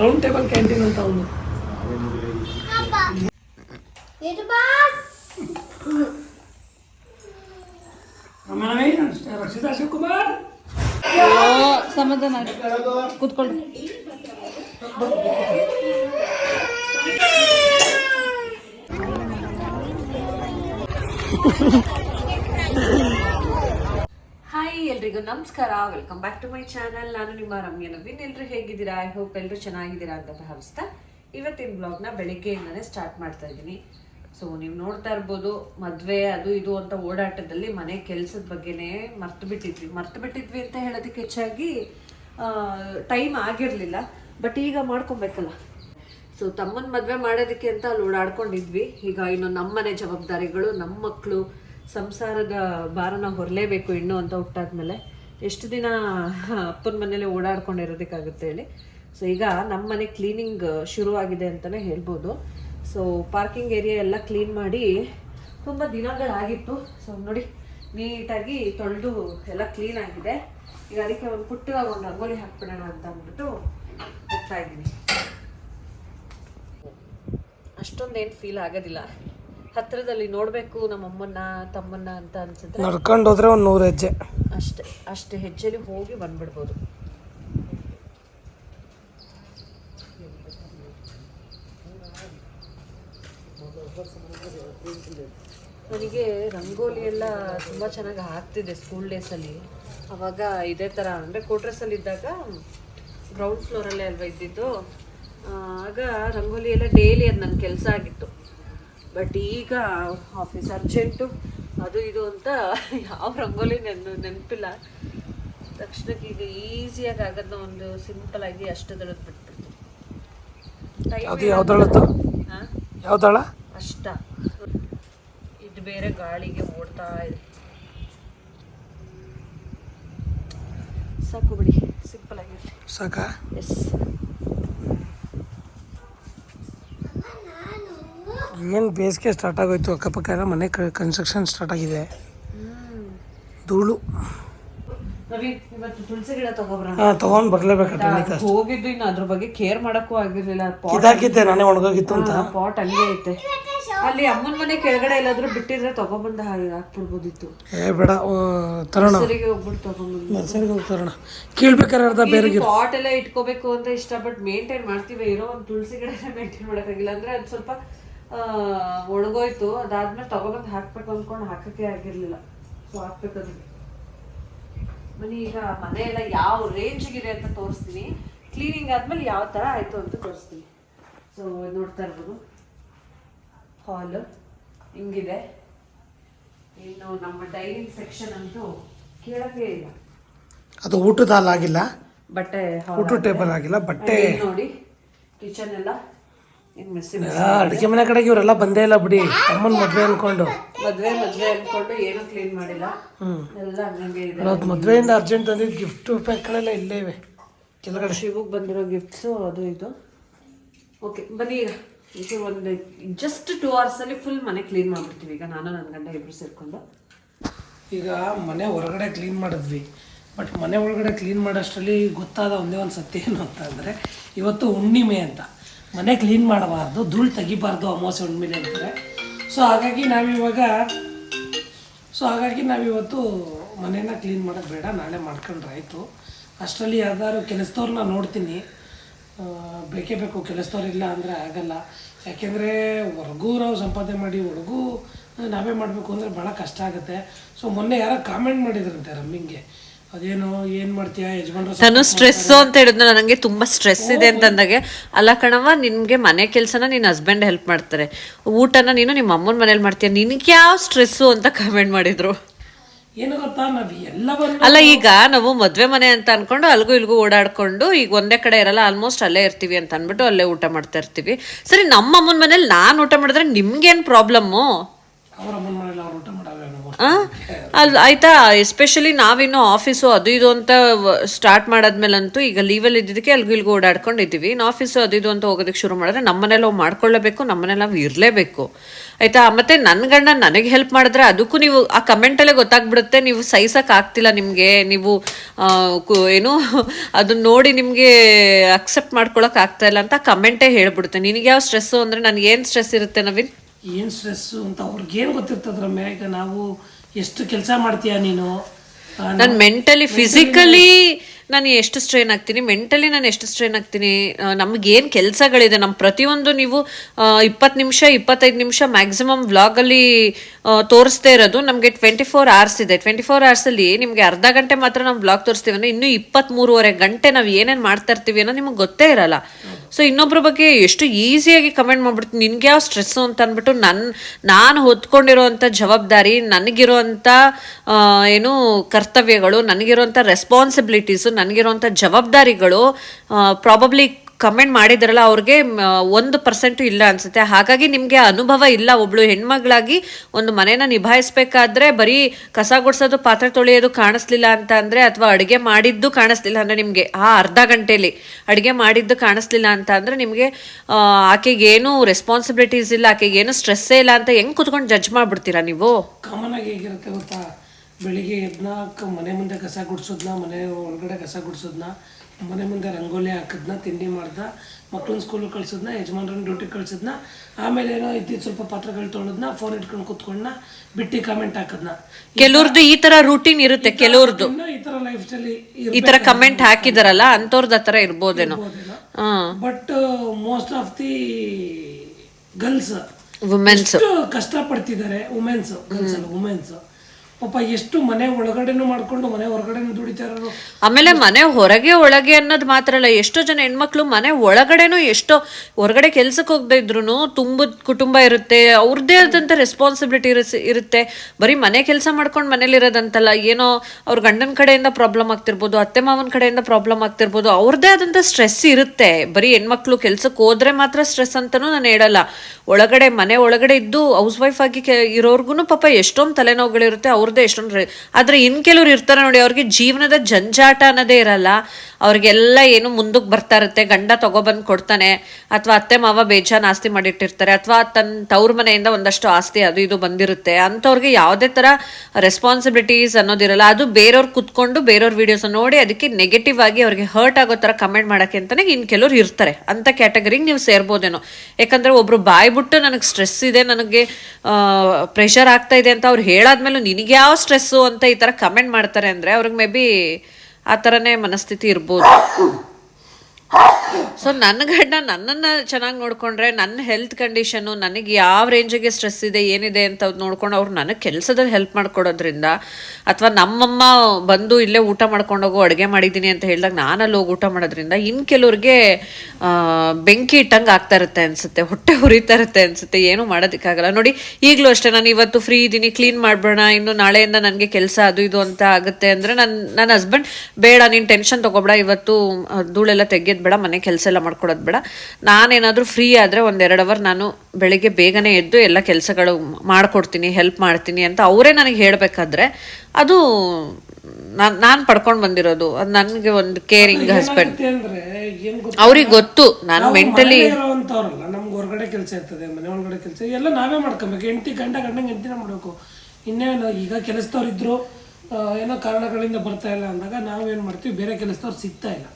Round table canteen ಅಂತ ಒಂದು. ಇದು ಬಾಸ್? ಆಮೇಲೆ ರಕ್ಷಿತಾ ಶಿವಕುಮಾರ್. ಸಮಾಧಾನ ಕೂತ್ಕೊಳ್ಳಿ ಹಾಯ್ ಎಲ್ರಿಗೂ ನಮಸ್ಕಾರ. Welcome back to my channel ನಾನು ನಿಮ್ಮ ರಮ್ಯ ನವೀನ್. ಎಲ್ರು ಹೇಗಿದ್ದೀರಾ? ಐ ಹೋಪ್ ಎಲ್ಲರೂ ಚೆನ್ನಾಗಿದ್ದೀರಾ ಅಂತ ಭಾವಿಸ್ತಾ ಇವತ್ತಿನ ಬ್ಲಾಗ್ನ ಬೆಳಿಗ್ಗೆಯಿಂದನೇ ಸ್ಟಾರ್ಟ್ ಮಾಡ್ತಾ ಇದ್ದೀನಿ. ಸೊ ನೀವು ನೋಡ್ತಾ ಇರ್ಬೋದು, ಮದುವೆ, ಅದು ಇದು ಅಂತ ಓಡಾಟದಲ್ಲಿ ಮನೆ ಕೆಲಸದ ಬಗ್ಗೆನೇ ಮರ್ತು ಬಿಟ್ಟಿದ್ವಿ. ಮರ್ತು ಬಿಟ್ಟಿದ್ವಿ ಅಂತ ಹೇಳೋದಕ್ಕೆ ಹೆಚ್ಚಾಗಿ ಟೈಮ್ ಆಗಿರಲಿಲ್ಲ. ಬಟ್ ಈಗ ಮಾಡ್ಕೊಬೇಕಲ್ಲ. ಸೊ ತಮ್ಮನ ಮದುವೆ ಮಾಡೋದಕ್ಕೆ ಅಂತ ಅಲ್ಲಿ ಓಡಾಡ್ಕೊಂಡಿದ್ವಿ. ಈಗ ಇನ್ನು ನಮ್ಮನೆ ಜವಾಬ್ದಾರಿಗಳು ನಮ್ಮ ಮಕ್ಕಳು ಸಂಸಾರದ ಭಾರನ ಹೊರಲೇಬೇಕು ಇನ್ನು ಅಂತ ಹುಟ್ಟಾದ್ಮೇಲೆ ಎಷ್ಟು ದಿನ ಅಪ್ಪನ ಮನೇಲಿ ಓಡಾಡ್ಕೊಂಡಿರೋದಕ್ಕಾಗುತ್ತೆ ಹೇಳಿ. ಸೊ ಈಗ ನಮ್ಮ ಮನೆ ಕ್ಲೀನಿಂಗ್ ಶುರುವಾಗಿದೆ ಅಂತಲೇ ಹೇಳ್ಬೋದು. ಸೊ ಪಾರ್ಕಿಂಗ್ ಏರಿಯಾ ಎಲ್ಲ ಕ್ಲೀನ್ ಮಾಡಿ ತುಂಬ ದಿನಗಳಾಗಿತ್ತು. ಸೊ ನೋಡಿ, ನೀಟಾಗಿ ತೊಳೆದು ಎಲ್ಲ ಕ್ಲೀನ್ ಆಗಿದೆ. ಈಗ ಅದಕ್ಕೆ ಒಂದು ಪುಟ್ಟ ಒಂದು ರಂಗೋಲಿ ಹಾಕ್ಬಿಡೋಣ ಅಂತ ಅಂದ್ಬಿಟ್ಟು ಹೋಗ್ತಾ ಇದ್ದೀನಿ. ಅಷ್ಟೊಂದೇನು ಫೀಲ್ ಆಗೋದಿಲ್ಲ. ಹತ್ರದಲ್ಲಿ ನೋಡಬೇಕು ನಮ್ಮಮ್ಮನ್ನ ತಮ್ಮನ್ನ ಅಂತ ಅನ್ಸುತ್ತೆ ನಡ್ಕೊಂಡು ಹೋದ್ರೆ ಒಂದು ನೂರು ಹೆಜ್ಜೆ. ಅಷ್ಟೇ ಅಷ್ಟು ಹೆಜ್ಜೆಲಿ ಹೋಗಿ ಬಂದ್ಬಿಡ್ಬೋದು. ನನಗೆ ರಂಗೋಲಿ ಎಲ್ಲ ತುಂಬ ಚೆನ್ನಾಗಿ ಹಾಕ್ತಿದ್ದೆ ಸ್ಕೂಲ್ ಡೇಸಲ್ಲಿ ಅವಾಗ ಇದೇ ಥರ ಅಂದರೆ ಕೋಟ್ರಸಲ್ಲಿ ಇದ್ದಾಗ ಗ್ರೌಂಡ್ ಫ್ಲೋರಲ್ಲೇ ಅಲ್ವಾ ಇದ್ದಿದ್ದು ಆಗ ರಂಗೋಲಿ ಎಲ್ಲ ಡೈಲಿ ಅದು ನನ್ನ ಕೆಲಸ ಆಗಿತ್ತು. ಬಟ್ ಈಗ ಆಫೀಸ್ ಅರ್ಜೆಂಟು ಅದು ಇದು ಅಂತ ಯಾವ ರಂಗೋಲಿ ನೆನ್ ನೆನಪಿಲ್ಲ. ತಕ್ಷಣಕ್ಕೆ ಈಗ ಈಸಿಯಾಗಿ ಆಗೋದನ್ನ ಒಂದು ಸಿಂಪಲ್ ಆಗಿ ಅಷ್ಟದಳದ್ ಬಿಟ್ಬಿಡ್ತೀನಿ ಅದು ಯಾವ್ದಳದ್ದು ಯಾವ್ದಳ ಅಷ್ಟ. ಇದು ಬೇರೆ ಗಾಳಿಗೆ ಓಡ್ತಾ ಇದೆ. ಸಾಕು ಬಿಡಿ ಸಿಂಪಲ್ ಆಗಿರಲಿ. ಸಾಕಾ? ಎಸ್ ಏನು ಬೇಸಿಗೆ ಸ್ಟಾರ್ಟ್ ಆಗೋಯ್ತು ಅಕ್ಕಪಕ್ಕ? ಎಲ್ಲ ಮನೆ ಕನ್ಸ್ಟ್ರಕ್ಷನ್ ಸ್ಟಾರ್ಟ್ ಆಗಿದೆ. ಧೂಳು. ತಗೊಂಡ್ ಬರಲೇಬೇಕಟ್ಟ ಹೋಗಿದ್ದು ಇನ್ನು ಅದ್ರ ಬಗ್ಗೆ ಕೇರ್ ಮಾಡಕ್ಕೂ ಆಗಿರ್ಲಿಲ್ಲ. ಇದಾಕಿದ್ದೆ ನಾನೇ ಒಣಗೋಗಿತ್ತು ಅಂತ. ಪಾಟ್ ಅಲ್ಲೇ ಐತೆ. ಅಲ್ಲಿ ಅಮ್ಮನ ಮನೆ ಕೆಳಗಡೆ ಎಲ್ಲಾದ್ರೂ ಬಿಟ್ಟಿದ್ರೆ ತಗೊಬಂದ ಹಾಗೆ ಹಾಕ್ಬಿಡ್ಬೋದಿತ್ತು. ಏ ಬೇಡ ತರಣ ತರೋಣ. ಸರಿಗೆ ಹೋಗ್ಬಿಟ್ಟು ತಗೊಂಡ್ಬಂದು ನರ್ಸರಿಗೆ ಹೋಗಿ ತರೋಣ. ಕೀಳ್ಬೇಕಾದ್ರೆ ಅರ್ಧ ಬೇರೆ ಪಾಟ್ ಎಲ್ಲ ಇಟ್ಕೋಬೇಕು ಅಂತ ಇಷ್ಟ ಬಟ್ ಮೇಂಟೈನ್ ಮಾಡ್ತೀವಿ. ಇರೋ ಒಂದು ತುಳಸಿ ಗಿಡ ಮೇಂಟೈನ್ ಮಾಡೋಕ್ಕಾಗಿಲ್ಲ ಅಂದ್ರೆ ಅದು ಸ್ವಲ್ಪ ಒಣಗೋಯ್ತು. ಅದಾದ್ಮೇಲೆ ತಗೊಬಂದು ಹಾಕ್ಬೇಕು ಅಂದ್ಕೊಂಡು ಹಾಕಕ್ಕೆ ಆಗಿರ್ಲಿಲ್ಲ. ಸೊ ಹಾಕ್ಬೇಕು ಅದಕ್ಕೆ. ಮನೆ ಈಗ ಮನೆ ಎಲ್ಲ ಯಾವ ರೇಂಜ್ಗಿದೆ ಅಂತ ತೋರಿಸ್ತೀನಿ. ಕ್ಲೀನಿಂಗ್ ಆದ್ಮೇಲೆ ಯಾವ ತರ ಆಯ್ತು ಅಂತ ತೋರಿಸ್ತೀನಿ. ಸೊ ನೋಡ್ತಾ ಇರ್ಬೋದು. ಹಾಲ್ ಹಿಂಗಿದೆ. ಇನ್ನು ನಮ್ಮ ಡೈನಿಂಗ್ ಸೆಕ್ಷನ್ ಅಂತೂ ಕೇಳಕ್ಕೆ ಇಲ್ಲ. ಅದು ಊಟದ ಹಾಲ್ ಆಗಿಲ್ಲ. ಬಟ್ಟೆ ಊಟ ಟೇಬಲ್ ಆಗಿಲ್ಲ. ಬಟ್ಟೆ ನೋಡಿ ಕಿಚನ್ ಎಲ್ಲ. ಅಡುಗೆ ಮನೆ ಕಡೆಗೆ ಇವರೆಲ್ಲ ಬಂದೇ ಇಲ್ಲ ಬಿಡಿ. ಅಮ್ಮನ ಮದ್ವೆ ಅನ್ಕೊಂಡು. ಮದ್ವೆ ಮದ್ವೆ ಅನ್ಕೊಂಡು ಏನು ಕ್ಲೀನ್ ಮಾಡಿಲ್ಲ. ಎಲ್ಲ ಹಂಗೆ ಇದೆ. ಇವತ್ತು ಮದ್ವೆಯಿಂದ ಅರ್ಜೆಂಟ್ ತಂದಿದ್ದು ಗಿಫ್ಟ್ ಪ್ಯಾಕ್ಗಳೆಲ್ಲ ಇಲ್ಲೇ ಇವೆ. ಕೆಲಗಡೆ ಶಿವಗ್ ಬಂದಿರೋ ಗಿಫ್ಟ್ಸು ಅದು ಇದು. ಓಕೆ ಬನ್ನಿ ಈಗ. ಇದು ಒಂದು ಜಸ್ಟ್ ಟೂ ಅವರ್ಸಲ್ಲಿ ಫುಲ್ ಮನೆ ಕ್ಲೀನ್ ಮಾಡ್ಬಿಡ್ತೀವಿ. ಈಗ ನಾನು ನನ್ನ ಗಂಡ ಇಬ್ರು ಸೇರಿಕೊಂಡು. ಈಗ ಮನೆ ಹೊರಗಡೆ ಕ್ಲೀನ್ ಮಾಡಿದ್ವಿ. ಬಟ್ ಮನೆ ಒಳಗಡೆ ಕ್ಲೀನ್ ಮಾಡೋಷ್ಟರಲ್ಲಿ ಗೊತ್ತಾದ ಒಂದೇ ಒಂದು ಸತ್ಯ ಏನು ಅಂತ ಅಂದರೆ ಇವತ್ತು ಹುಣ್ಣಿಮೆ ಅಂತ. ಮನೆ ಕ್ಲೀನ್ ಮಾಡಬಾರ್ದು, ಧೂಳು ತೆಗಿಬಾರ್ದು ಅಮಾವಾಸ್ಯೆ ಹುಣ್ಣಿಮೆ ಅಂತಾರೆ. ಸೊ ಹಾಗಾಗಿ ನಾವಿವಾಗ ಸೊ ಹಾಗಾಗಿ ನಾವಿವತ್ತು ಮನೇನ ಕ್ಲೀನ್ ಮಾಡೋದು ಬೇಡ, ನಾಳೆ ಮಾಡ್ಕೊಂಡ್ರೆ ಆಯಿತು. ಅಷ್ಟರಲ್ಲಿ ಯಾವ್ದಾದ್ರು ಕೆಲಸದವ್ರನ್ನ ನೋಡ್ತೀನಿ. ಬೇಕೇ ಬೇಕು ಕೆಲಸದವ್ರು ಇಲ್ಲ ಅಂದರೆ ಆಗಲ್ಲ. ಯಾಕೆಂದರೆ ಹೊರಗೂ ನಾವು ಸಂಪಾದನೆ ಮಾಡಿ, ಹೊರಗೂ ನಾವೇ ಮಾಡಬೇಕು ಅಂದರೆ ಭಾಳ ಕಷ್ಟ ಆಗುತ್ತೆ. ಸೊ ಮೊನ್ನೆ ಯಾರೋ ಕಾಮೆಂಟ್ ಮಾಡಿದ್ರಂತೆ ರಮ್ಮಿಂಗೆ ಅದೇನು ಏನು ಮಾಡ್ತೀಯಾ? ಯಜಮಾನ್ರು ನಾನು ಸ್ಟ್ರೆಸ್ ಅಂತ ಹೇಳಿದ್ನ ನನಗೆ ತುಂಬಾ ಸ್ಟ್ರೆಸ್ ಇದೆ ಅಂತ ಅಂದಾಗೆ ಅಲ್ಲ ಕಣವ ನಿನ್ಗೆ ಮನೆ ಕೆಲಸನ ನಿನ್ನ ಹಸ್ಬೆಂಡ್ ಹೆಲ್ಪ್ ಮಾಡ್ತಾರೆ. ಊಟನ ನೀನು ನಿಮ್ಮ ಅಮ್ಮನ ಮನೇಲಿ ಮಾಡ್ತೀಯ? ನಿನಗೆ ಯಾವ ಸ್ಟ್ರೆಸ್ಸು ಅಂತ ಕಮೆಂಟ್ ಮಾಡಿದ್ರು. ಏನು ಗೊತ್ತಾ? ನಾವು ಅಲ್ಲ ಈಗ ನಾವು ಮದ್ವೆ ಮನೆ ಅಂತ ಅನ್ಕೊಂಡು ಅಲ್ಗೂ ಇಲ್ಗೂ ಓಡಾಡ್ಕೊಂಡು ಈಗ ಒಂದೇ ಕಡೆ ಇರಲ್ಲ ಆಲ್ಮೋಸ್ಟ್ ಅಲ್ಲೇ ಇರ್ತೀವಿ ಅಂತ ಅಂದ್ಬಿಟ್ಟು ಅಲ್ಲೇ ಊಟ ಮಾಡ್ತಾ ಇರ್ತೀವಿ. ಸರಿ ನಮ್ಮ ಅಮ್ಮನ ಮನೇಲಿ ನಾನು ಊಟ ಮಾಡಿದ್ರೆ ನಿಮ್ಗೇನು ಪ್ರಾಬ್ಲಮ್ಮು ಅವ್ರ ಅಮ್ಮನ ಮನೇಲಿ ಅವ್ರು ಊಟ ಮಾಡಲ್ಲ. ಆ? ಅಲ್, ಆಯ್ತಾ? ಎಸ್ಪೆಷಲಿ ನಾವಿನ್ನು ಆಫೀಸು ಅದು ಇದು ಅಂತ ಸ್ಟಾರ್ಟ್ ಮಾಡಾದ್ಮೇಲಂತೂ ಈಗ ಲೀವಲ್ಲಿ ಇದ್ದಿದ್ದಕ್ಕೆ ಅಲ್ಲಿ ಇಲ್ಲಿಗೆ ಓಡಾಡ್ಕೊಂಡಿದ್ದೀವಿ. ಇನ್ನು ಆಫೀಸು ಅದು ಇದು ಅಂತ ಹೋಗೋದಕ್ಕೆ ಶುರು ಮಾಡಿದ್ರೆ ನಮ್ಮನೇಲಿ ಮಾಡ್ಕೊಳ್ಳಬೇಕು ಮಾಡ್ಕೊಳ್ಳೇಬೇಕು ನಮ್ಮನೇಲಿ ನಾವು ಇರಲೇಬೇಕು. ಆಯ್ತಾ? ಮತ್ತೆ ನನ್ನ ಗಂಡ ನನಗೆ ಹೆಲ್ಪ್ ಮಾಡಿದ್ರೆ ಅದಕ್ಕೂ ನೀವು ಆ ಕಮೆಂಟಲ್ಲೇ ಗೊತ್ತಾಗ್ಬಿಡುತ್ತೆ. ನೀವು ಸಹಿಸಕ್ ಆಗ್ತಿಲ್ಲ ನಿಮಗೆ. ನೀವು ಏನು? ಅದನ್ನ ನೋಡಿ ನಿಮಗೆ ಅಕ್ಸೆಪ್ಟ್ ಮಾಡ್ಕೊಳಕ್ ಆಗ್ತಾ ಇಲ್ಲ ಅಂತ ಕಮೆಂಟೇ ಹೇಳ್ಬಿಡುತ್ತೆ. ನಿನಗೆ ಯಾವ ಸ್ಟ್ರೆಸ್ಸು ಅಂದ್ರೆ ನನಗೆ ಏನು ಸ್ಟ್ರೆಸ್ ಇರುತ್ತೆ ನವೀನ್? ಏನು ಸ್ಟ್ರೆಸ್ಸು ಅಂತ ಅವ್ರಿಗೇನು ಗೊತ್ತಿರ್ತದ್ರ ಮ್ಯಾಗ ಈಗ ನಾವು ಎಷ್ಟು ಕೆಲಸ ಮಾಡ್ತೀಯ ನೀನು? ನಾನು ಮೆಂಟಲಿ ಫಿಸಿಕಲಿ ನಾನು ಎಷ್ಟು ಸ್ಟ್ರೈನ್ ಆಗ್ತೀನಿ? ಮೆಂಟಲಿ ನಾನು ಎಷ್ಟು ಸ್ಟ್ರೈನ್ ಆಗ್ತೀನಿ? ನಮಗೇನು ಕೆಲಸಗಳಿದೆ? ನಮ್ಮ ಪ್ರತಿಯೊಂದು ನೀವು ಇಪ್ಪತ್ತು ನಿಮಿಷ ಇಪ್ಪತ್ತೈದು ನಿಮಿಷ ಮ್ಯಾಕ್ಸಿಮಮ್ ವ್ಲಾಗಲ್ಲಿ ತೋರಿಸ್ತೇ ಇರೋದು. ನಮಗೆ ಟ್ವೆಂಟಿ ಫೋರ್ ಅವರ್ಸ್ ಇದೆ. ಟ್ವೆಂಟಿ ಫೋರ್ ಅವರ್ಸಲ್ಲಿ ನಿಮಗೆ ಅರ್ಧ ಗಂಟೆ ಮಾತ್ರ ನಾವು ವ್ಲಾಗ್ ತೋರಿಸ್ತೀವಿ ಅಂದರೆ ಇನ್ನೂ ಇಪ್ಪತ್ತ್ಮೂರುವರೆ ಗಂಟೆ ನಾವು ಏನೇನು ಮಾಡ್ತಾ ಇರ್ತೀವಿ ಅನ್ನೋ ನಿಮಗೆ ಗೊತ್ತೇ ಇರಲ್ಲ. ಸೊ ಇನ್ನೊಬ್ಬರ ಬಗ್ಗೆ ಎಷ್ಟು ಈಸಿಯಾಗಿ ಕಮೆಂಟ್ ಮಾಡ್ಬಿಡ್ತೀನಿ. ನಿನಗೆ ಯಾವ ಸ್ಟ್ರೆಸ್ಸು ಅಂತ ಅಂದ್ಬಿಟ್ಟು ನನ್ನ ನಾನು ಹೊತ್ಕೊಂಡಿರೋವಂಥ ಜವಾಬ್ದಾರಿ ನನಗಿರೋವಂಥ ಏನು ಕರ್ತವ್ಯಗಳು ನನಗಿರೋವಂಥ ರೆಸ್ಪಾನ್ಸಿಬಿಲಿಟೀಸು ನನಗಿರೋವಂಥ ಜವಾಬ್ದಾರಿಗಳು ಪ್ರಾಬಬ್ಲಿ ಕಮೆಂಟ್ ಮಾಡಿದ್ರಲ್ಲ, ಅವ್ರಿಗೆ ಒಂದು ಪರ್ಸೆಂಟು ಇಲ್ಲ ಅನ್ಸುತ್ತೆ. ಹಾಗಾಗಿ ನಿಮಗೆ ಅನುಭವ ಇಲ್ಲ. ಒಬ್ಳು ಹೆಣ್ಮಗಳಾಗಿ ಒಂದು ಮನೇನ ನಿಭಾಯಿಸ್ಬೇಕಾದ್ರೆ ಬರೀ ಕಸ ಗುಡ್ಸೋದು, ಪಾತ್ರೆ ತೊಳೆಯೋದು ಕಾಣಿಸ್ಲಿಲ್ಲ ಅಂತ ಅಂದರೆ, ಅಥವಾ ಅಡುಗೆ ಮಾಡಿದ್ದು ಕಾಣಿಸ್ಲಿಲ್ಲ ಅಂದರೆ ನಿಮಗೆ, ಆ ಅರ್ಧ ಗಂಟೆಲಿ ಅಡುಗೆ ಮಾಡಿದ್ದು ಕಾಣಿಸ್ಲಿಲ್ಲ ಅಂತ ಅಂದರೆ ನಿಮಗೆ ಆಕೆಗೇನು ರೆಸ್ಪಾನ್ಸಿಬಿಲಿಟೀಸ್ ಇಲ್ಲ, ಆಕೆಗೇನು ಸ್ಟ್ರೆಸ್ಸೇ ಇಲ್ಲ ಅಂತ ಹೆಂಗೆ ಕುತ್ಕೊಂಡು ಜಡ್ಜ್ ಮಾಡ್ಬಿಡ್ತೀರಾ ನೀವು? ಕಾಮನ್ ಹೇಗಿರುತ್ತೆ ಗೊತ್ತಾ? ಬೆಳಿಗ್ಗೆ ಎದ್ನ ಮನೆ ಮುಂದೆ ಕಸ ಗುಡ್ಸೋದ್ನ, ಮನೆ ಒಳಗಡೆ ಕಸ ಗುಡ್ಸೋದ್ನ ಮನೆ ಮುಂದೆ ರಂಗೋಲಿ ಹಾಕಿದ್ನ ತಿಂಡಿ ಮಾಡ್ದ ಮಕ್ಳನ್ನ ಸ್ಕೂಲಿಗೆ ಕಳ್ಸಿದ್ನ ಯಜಮಾನ್ರನ್ನ ಡ್ಯೂಟಿ ಕಳ್ಸಿದ್ನ ಆಮೇಲೆ ಏನೋ ಇದ್ದಿದ್ದು ಸ್ವಲ್ಪ ಪಾತ್ರಗಳು ತೊಳೆದ್ನ ಫೋನ್ ಇಟ್ಕೊಂಡು ಕೂತ್ಕೊಂಡ್ನ ಬಿಟ್ಟು ಕಮೆಂಟ್ ಹಾಕದ್ನ. ಕೆಲವ್ರದ್ದು ಈ ತರ ರೂಟೀನ್ ಇರುತ್ತೆ ಕೆಲವ್ರದ್ದು ಈ ತರ ಲೈಫ್ ಸ್ಟೈಲ್ ಈ ತರ ಕಮೆಂಟ್ ಹಾಕಿದಾರಲ್ಲ ಅಂತವ್ರದ್ದು ಆ ಥರ ಇರ್ಬೋದೇನೋ. But most of the girls womens ಕಷ್ಟ ಪಡ್ತಿದ್ದಾರೆ ವುಮೆನ್ಸ್ ಗರ್ಲ್ಸ್ ಅಲ್ಲ ವುಮೆನ್ಸ್ ಪಾಪ ಎಷ್ಟು ಮನೆ ಒಳಗಡೆನೂ ಮಾಡ್ಕೊಂಡು ಮನೆ ಹೊರಗಡೆನೂ ದುಡಿತಾರೋ ಆಮೇಲೆ ಮನೆ ಹೊರಗೆ ಒಳಗೆ ಅನ್ನೋದು ಮಾತ್ರ ಅಲ್ಲ, ಎಷ್ಟೋ ಜನ ಹೆಣ್ಮಕ್ಳು ಮನೆ ಒಳಗಡೆನೂ ಎಷ್ಟೋ ಹೊರಗಡೆ ಕೆಲ್ಸಕ್ಕೆ ಹೋಗದೆ ಇದ್ರು ತುಂಬ ಕುಟುಂಬ ಇರುತ್ತೆ ಅವ್ರದ್ದೇ ಆದಂಥ ರೆಸ್ಪಾನ್ಸಿಬಿಲಿಟಿ ಇರುತ್ತೆ. ಬರೀ ಮನೆ ಕೆಲಸ ಮಾಡ್ಕೊಂಡು ಮನೇಲಿ ಇರೋದಂತಲ್ಲ ಏನೋ ಅವ್ರ ಗಂಡನ ಕಡೆಯಿಂದ ಪ್ರಾಬ್ಲಮ್ ಆಗ್ತಿರ್ಬೋದು, ಅತ್ತೆ ಮಾವನ ಕಡೆಯಿಂದ ಪ್ರಾಬ್ಲಮ್ ಆಗ್ತಿರ್ಬೋದು ಅವ್ರದ್ದೇ ಆದಂಥ ಸ್ಟ್ರೆಸ್ ಇರುತ್ತೆ. ಬರೀ ಹೆಣ್ಮಕ್ಳು ಕೆಲ್ಸಕ್ಕೆ ಹೋದ್ರೆ ಮಾತ್ರ ಸ್ಟ್ರೆಸ್ ಅಂತಲೂ ನಾನು ಹೇಳಲ್ಲ. ಒಳಗಡೆ, ಮನೆ ಒಳಗಡೆ ಇದ್ದು ಹೌಸ್ ವೈಫ್ ಆಗಿ ಇರೋರ್ಗು ಪಾಪ ಎಷ್ಟೊಂದು ತಲೆನೋವುಗಳಿರುತ್ತೆ ಅವ್ರದ್ದೇ ಎಷ್ಟೊಂದು ಆದ್ರೆ ಇನ್ ಕೆಲವ್ರು ಇರ್ತಾರೆ ನೋಡಿ, ಅವ್ರಿಗೆ ಜೀವನದ ಜಂಜಾಟ ಅನ್ನೋದೇ ಇರಲ್ಲ. ಅವ್ರಿಗೆಲ್ಲ ಏನು ಮುಂದಕ್ಕೆ ಬರ್ತಾ ಇರುತ್ತೆ, ಗಂಡ ತಗೊಬಂದು ಕೊಡ್ತಾನೆ, ಅಥವಾ ಅತ್ತೆ ಮಾವ ಬೇಜಾನ್ ಆಸ್ತಿ ಮಾಡಿಟ್ಟಿರ್ತಾರೆ, ಅಥವಾ ತನ್ನ ತವ್ರ ಮನೆಯಿಂದ ಒಂದಷ್ಟು ಆಸ್ತಿ ಅದು ಇದು ಬಂದಿರುತ್ತೆ. ಅಂಥವ್ರಿಗೆ ಯಾವುದೇ ಥರ ರೆಸ್ಪಾನ್ಸಿಬಿಲಿಟೀಸ್ ಅನ್ನೋದಿರಲ್ಲ ಅದು ಬೇರೆಯವ್ರು ಕುತ್ಕೊಂಡು ಬೇರೆಯವ್ರ ವಿಡಿಯೋಸ್ ನೋಡಿ ಅದಕ್ಕೆ ನೆಗೆಟಿವ್ ಆಗಿ ಅವ್ರಿಗೆ ಹರ್ಟ್ ಆಗೋ ಥರ ಕಮೆಂಟ್ ಮಾಡೋಕ್ಕೆ ಅಂತಾನೆ ಇನ್ನು ಕೆಲವ್ರು ಇರ್ತಾರೆ. ಅಂಥ ಕ್ಯಾಟಗರಿಗೆ ನೀವು ಸೇರ್ಬೋದೇನೋ. ಯಾಕಂದ್ರೆ ಒಬ್ರು ಬಾಯ್ಬಿಟ್ಟು ನನಗೆ ಸ್ಟ್ರೆಸ್ ಇದೆ, ನನಗೆ ಪ್ರೆಷರ್ ಆಗ್ತಾ ಇದೆ ಅಂತ ಅವ್ರು ಹೇಳಾದ್ಮೇಲೆ ನಿನಗೆ ಯಾವ ಸ್ಟ್ರೆಸ್ಸು ಅಂತ ಈ ಥರ ಕಮೆಂಟ್ ಮಾಡ್ತಾರೆ ಅಂದರೆ ಅವ್ರಿಗೆ ಮೇ ಬಿ ಆ ಥರನೇ ಮನಸ್ಥಿತಿ ಇರ್ಬೋದು. ಸೊ ನನ್ನ ಗಂಡ ನನ್ನನ್ನು ಚೆನ್ನಾಗಿ ನೋಡಿಕೊಂಡ್ರೆ ನನ್ನ ಹೆಲ್ತ್ ಕಂಡೀಷನು ನನಗೆ ಯಾವ ರೇಂಜಿಗೆ ಸ್ಟ್ರೆಸ್ ಇದೆ, ಏನಿದೆ ಅಂತ ನೋಡ್ಕೊಂಡು ಅವ್ರು ನನಗೆ ಕೆಲಸದಲ್ಲಿ ಹೆಲ್ಪ್ ಮಾಡ್ಕೊಡೋದ್ರಿಂದ ಅಥವಾ ನಮ್ಮಮ್ಮ ಬಂದು ಇಲ್ಲೇ ಊಟ ಮಾಡ್ಕೊಂಡೋಗು, ಅಡುಗೆ ಮಾಡಿದ್ದೀನಿ ಅಂತ ಹೇಳಿದಾಗ ನಾನು ಅಲ್ಲಿ ಹೋಗಿ ಊಟ ಮಾಡೋದ್ರಿಂದ ಇನ್ನು ಕೆಲವ್ರಿಗೆ ಬೆಂಕಿ ಇಟ್ಟಂಗೆ ಆಗ್ತಾ ಇರುತ್ತೆ ಅನಿಸುತ್ತೆ, ಹೊಟ್ಟೆ ಹುರಿತಾ ಇರುತ್ತೆ ಅನಿಸುತ್ತೆ, ಏನೂ ಮಾಡೋದಕ್ಕಾಗಲ್ಲ. ನೋಡಿ, ಈಗಲೂ ಅಷ್ಟೇ ನಾನು ಇವತ್ತು ಫ್ರೀ ಇದ್ದೀನಿ ಕ್ಲೀನ್ ಮಾಡ್ಬೋಣ ಇನ್ನು ನಾಳೆಯಿಂದ ನನಗೆ ಕೆಲಸ ಅದು ಇದು ಅಂತ ಆಗುತ್ತೆ ಅಂದರೆ ನನ್ನ ನನ್ನ ಹಸ್ಬೆಂಡ್ ಬೇಡ ನೀನು ಟೆನ್ಷನ್ ತೊಗೊಬೇಡ, ಇವತ್ತು ಧೂಳೆಲ್ಲ ಧೂಳೆಲ್ಲ ತೆಗೆಯೋದು ಬೇಡ ಮನೆ ಕೆಲಸ ಎಲ್ಲ ಮಾಡ್ಕೊಡೋದು ಬೇಡ. ನಾನೇನಾದರೂ ಫ್ರೀ ಆದರೆ ಒಂದೆರಡು ಅವರ್ ನಾನು ಬೆಳಿಗ್ಗೆ ಬೇಗನೆ ಎದ್ದು ಎಲ್ಲ ಕೆಲಸಗಳು ಮಾಡಿಕೊಡ್ತೀನಿ ಹೆಲ್ಪ್ ಮಾಡ್ತೀನಿ ಅಂತ ಅವರೇ ನನಗೆ ಹೇಳಬೇಕಾದ್ರೆ ಅದು ನಾನು ನಾನು ಪಡ್ಕೊಂಡು ಬಂದಿರೋದು. ಅದು ನನಗೆ ಒಂದು ಕೇರಿಂಗ್ ಹಸ್ಬೆಂಡ್ ಏನ್ ಅವ್ರಿಗೆ ಗೊತ್ತು. ನಾನು ಮೆಂಟಲಿ ನಮ್ಗೆ ಹೊರಗಡೆ ಕೆಲಸ ಇರ್ತದೆ ಮನೆ ಒಳಗಡೆ ಕೆಲಸ ಎಲ್ಲ ನಾವೇ ಮಾಡ್ಕೊಬೇಕು. ಎಂಟಿ ಗಂಡ ಗಂಡಂಗೆ ಎಂಟಿನ ಮಾಡಬೇಕು. ಇನ್ನೇನು ಈಗ ಕೆಲಸದವ್ರು ಇದ್ರು ಏನೋ ಕಾರಣಗಳಿಂದ ಬರ್ತಾ ಇಲ್ಲ ಅಂದಾಗ ನಾವೇನು ಮಾಡ್ತೀವಿ ಬೇರೆ ಕೆಲಸದವ್ರು ಸಿಗ್ತಾ ಇಲ್ಲ.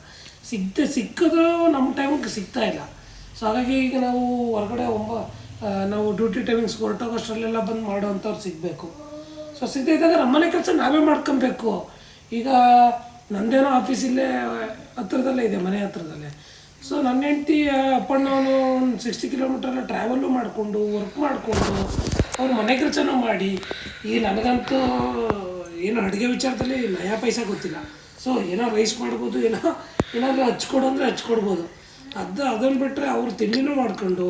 ಸಿಗ್ತೆ, ಸಿಕ್ಕಿದ್ರೂ ನಮ್ಮ ಟೈಮಿಗೆ ಸಿಗ್ತಾ ಇಲ್ಲ. ಸೊ ಹಾಗಾಗಿ ಈಗ ನಾವು ಹೊರಗಡೆ ಒಂಬ ನಾವು ಡ್ಯೂಟಿ ಟೈಮಿಂಗ್ಸ್ ಹೊರಟೋಗೋಷ್ಟರಲ್ಲೆಲ್ಲ ಬಂದು ಮಾಡೋವಂಥವ್ರು ಸಿಗಬೇಕು. ಸೊ ಸಿಗದೇ ಇದ್ದಾಗ ನಮ್ಮನೆ ಕೆಲಸ ನಾವೇ ಮಾಡ್ಕೊಬೇಕು. ಈಗ ನಂದೇನೋ ಆಫೀಸ್ ಇಲ್ಲೇ ಹತ್ರದಲ್ಲೇ ಇದೆ, ಮನೆ ಹತ್ರದಲ್ಲೇ. ಸೊ ನನ್ನ ಹೆಂಡತಿ ಅಪ್ ಆ್ಯಂಡ್ ಡೌನು ಒಂದು ಸಿಕ್ಸ್ಟಿ ಕಿಲೋಮೀಟರ್ ಟ್ರಾವೆಲ್ಲು ಮಾಡಿಕೊಂಡು ವರ್ಕ್ ಮಾಡಿಕೊಂಡು, ಅವ್ರ ಮನೆ ಕೆಲಸನೂ ಮಾಡಿ, ಈ ನನಗಂತೂ ಏನು ಅಡುಗೆ ವಿಚಾರದಲ್ಲಿ ನಯಾ ಪೈಸಾ ಗೊತ್ತಿಲ್ಲ. ಸೊ ಏನೋ ರೈಸ್ ಮಾಡ್ಬೋದು, ಏನೋ ಏನಾದರೂ ಹಚ್ಕೊಡು ಅಂದರೆ ಹಚ್ಕೊಡ್ಬೋದು. ಅದು ಅದನ್ನು ಬಿಟ್ಟರೆ ಅವ್ರು ತಿಂಡಿನೂ ಮಾಡಿಕೊಂಡು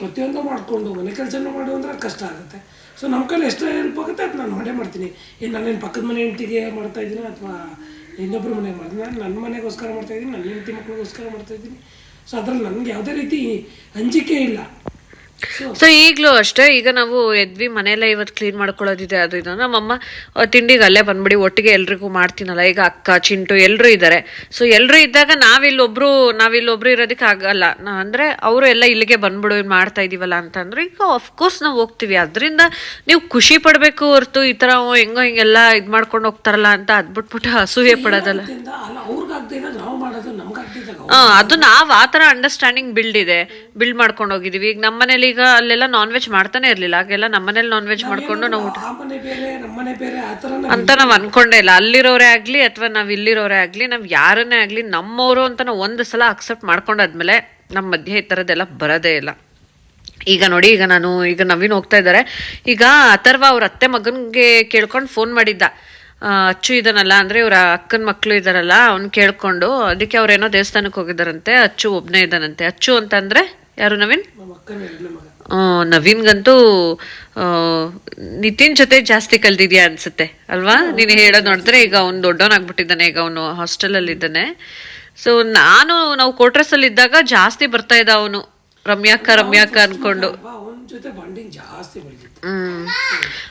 ಪ್ರತಿಯೊಂದು ಮಾಡಿಕೊಂಡು, ಮನೆ ಕೆಲಸನೂ ಮಾಡು ಅಂದರೆ ಕಷ್ಟ ಆಗುತ್ತೆ. ಸೊ ನಮ್ಮ ಕೈಲಿ ಎಷ್ಟು ಹೆಲ್ಪ್ ಆಗುತ್ತೆ ಅದು ನಾನು ಮಾಡೇ ಮಾಡ್ತೀನಿ. ಏನು ನಾನೇನು ಪಕ್ಕದ ಮನೆ ಹೆಂಡತಿಗೆ ಮಾಡ್ತಾ ಇದ್ದೀನಿ ಅಥವಾ ಇನ್ನೊಬ್ಬರು ಮನೆಗೆ ಮಾಡ್ತೀನಿ? ನಾನು ನನ್ನ ಮನೆಗೋಸ್ಕರ ಮಾಡ್ತಾ ಇದ್ದೀನಿ ನನ್ನ ಹೆಂಡತಿ ಮಕ್ಕಳಿಗೋಸ್ಕರ ಮಾಡ್ತಾ ಇದ್ದೀನಿ. ಸೊ ಅದ್ರಲ್ಲಿ ನನಗೆ ಯಾವುದೇ ರೀತಿ ಅಂಜಿಕೆ ಇಲ್ಲ. ಸೊ ಈಗಲೂ ಅಷ್ಟೇ, ಈಗ ನಾವು ಎದ್ವಿ, ಮನೆಯಲ್ಲ ಇವತ್ತು ಕ್ಲೀನ್ ಮಾಡ್ಕೊಳ್ಳೋದಿದೆ, ಅದು ಇದು. ನಮ್ಮಮ್ಮ ತಿಂಡಿಗೆ ಅಲ್ಲೇ ಬಂದ್ಬಿಡಿ, ಒಟ್ಟಿಗೆ ಎಲ್ರಿಗೂ ಮಾಡ್ತೀನಲ್ಲ. ಈಗ ಅಕ್ಕ, ಚಿಂಟು ಎಲ್ಲರೂ ಇದ್ದಾರೆ ಸೊ ಎಲ್ಲರೂ ಇದ್ದಾಗ ನಾವಿಲ್ಲೊಬ್ರು ನಾವಿಲ್ಲೊಬ್ರು ಇರೋದಕ್ಕೆ ಆಗಲ್ಲ. ಅಂದರೆ ಅವರು ಎಲ್ಲ ಇಲ್ಲಿಗೆ ಬಂದ್ಬಿಡು ಮಾಡ್ತಾ ಇದೀವಲ್ಲ ಅಂತಂದ್ರೆ ಈಗ ಆಫ್ಕೋರ್ಸ್ ನಾವು ಹೋಗ್ತೀವಿ. ಅದರಿಂದ ನೀವು ಖುಷಿ ಪಡಬೇಕು ಹೊರತು ಈ ಥರ ಹೆಂಗೋ ಹಿಂಗೆಲ್ಲ ಇದು ಮಾಡ್ಕೊಂಡು ಹೋಗ್ತಾರಲ್ಲ ಅಂತ ಅದ್ಬಿಟ್ಬಿಟ್ಟು ಅಸೂಯೆ ಪಡೋದಲ್ಲ. ಹಾ ಅದು ನಾವು ಆ ಥರ ಅಂಡರ್ಸ್ಟ್ಯಾಂಡಿಂಗ್ ಬಿಲ್ಡ್ ಇದೆ. ಬಿಲ್ಡ್ ಮಾಡ್ಕೊಂಡು ಹೋಗಿದೀವಿ. ಈಗ ನಮ್ಮ ಮನೇಲಿ ಈಗ ಅಲ್ಲೆಲ್ಲ ನಾನ್ ವೆಜ್ ಮಾಡ್ತಾನೆ ಇರ್ಲಿಲ್ಲ. ಹಾಗೆಲ್ಲ ನಮ್ಮ ಮನೇಲಿ ನಾನ್ ವೆಜ್ ಮಾಡ್ಕೊಂಡು ನಾವು ಊಟ ಅಂತ ನಾವ್ ಅನ್ಕೊಂಡೇ ಇಲ್ಲ. ಅಲ್ಲಿರೋರೇ ಆಗ್ಲಿ ಅಥವಾ ನಾವ್ ಇಲ್ಲಿರೋರೇ ಆಗ್ಲಿ ನಾವ್ ಯಾರನ್ನೇ ಆಗ್ಲಿ ನಮ್ಮವರು ಅಂತ ನಾವು ಒಂದು ಸಲ ಅಕ್ಸೆಪ್ಟ್ ಮಾಡ್ಕೊಂಡಾದ್ಮೇಲೆ ನಮ್ಮ ಮಧ್ಯೆ ಈ ಥರದ್ದೆಲ್ಲ ಬರೋದೇ ಇಲ್ಲ. ಈಗ ನೋಡಿ ಈಗ ನಾನು ಈಗ ನವೀನ್ ಹೋಗ್ತಾ ಇದ್ದಾರೆ. ಈಗ ಅಥರ್ವ ಅವ್ರ ಅತ್ತೆ ಮಗನ್ಗೆ ಕೇಳ್ಕೊಂಡು ಫೋನ್ ಮಾಡಿದ್ದ. ಅಚ್ಚು ಇದನಲ್ಲ ಅಂದ್ರೆ ಇವರ ಅಕ್ಕನ ಮಕ್ಕಳು ಇದಾರಲ್ಲ ಅವ್ನು ಕೇಳ್ಕೊಂಡು ಅದಕ್ಕೆ ಅವ್ರೇನೋ ದೇವಸ್ಥಾನಕ್ಕೆ ಹೋಗಿದ್ದಾರಂತೆ ಅಚ್ಚು ಒಬ್ಬನೇ ಇದ್ದಾನಂತೆ. ಅಚ್ಚು ಅಂತಂದ್ರೆ ಯಾರು ನವೀನ್? ನವೀನ್ಗಂತೂ ನಿತಿನ್ ಜೊತೆ ಜಾಸ್ತಿ ಕಲ್ತಿದ್ಯಾ ಅನ್ಸುತ್ತೆ ಅಲ್ವಾ? ನೀನು ಹೇಳೋದು ನೋಡಿದ್ರೆ ಈಗ ಅವ್ನು ದೊಡ್ಡವನಾಗ್ಬಿಟ್ಟಿದ್ದಾನೆ ಈಗ ಅವನು ಹಾಸ್ಟೆಲಲ್ಲಿ ಇದ್ದಾನೆ ಸೊ ನಾನು ನಾವು ಕೋಟ್ರಸ್ ಅಲ್ಲಿ ಇದ್ದಾಗ ಜಾಸ್ತಿ ಬರ್ತಾ ಇದ್ದ ಅವನು ರಮ್ಯಾಕ ರಮ್ಯಾಕ ಅನ್ಕೊಂಡು.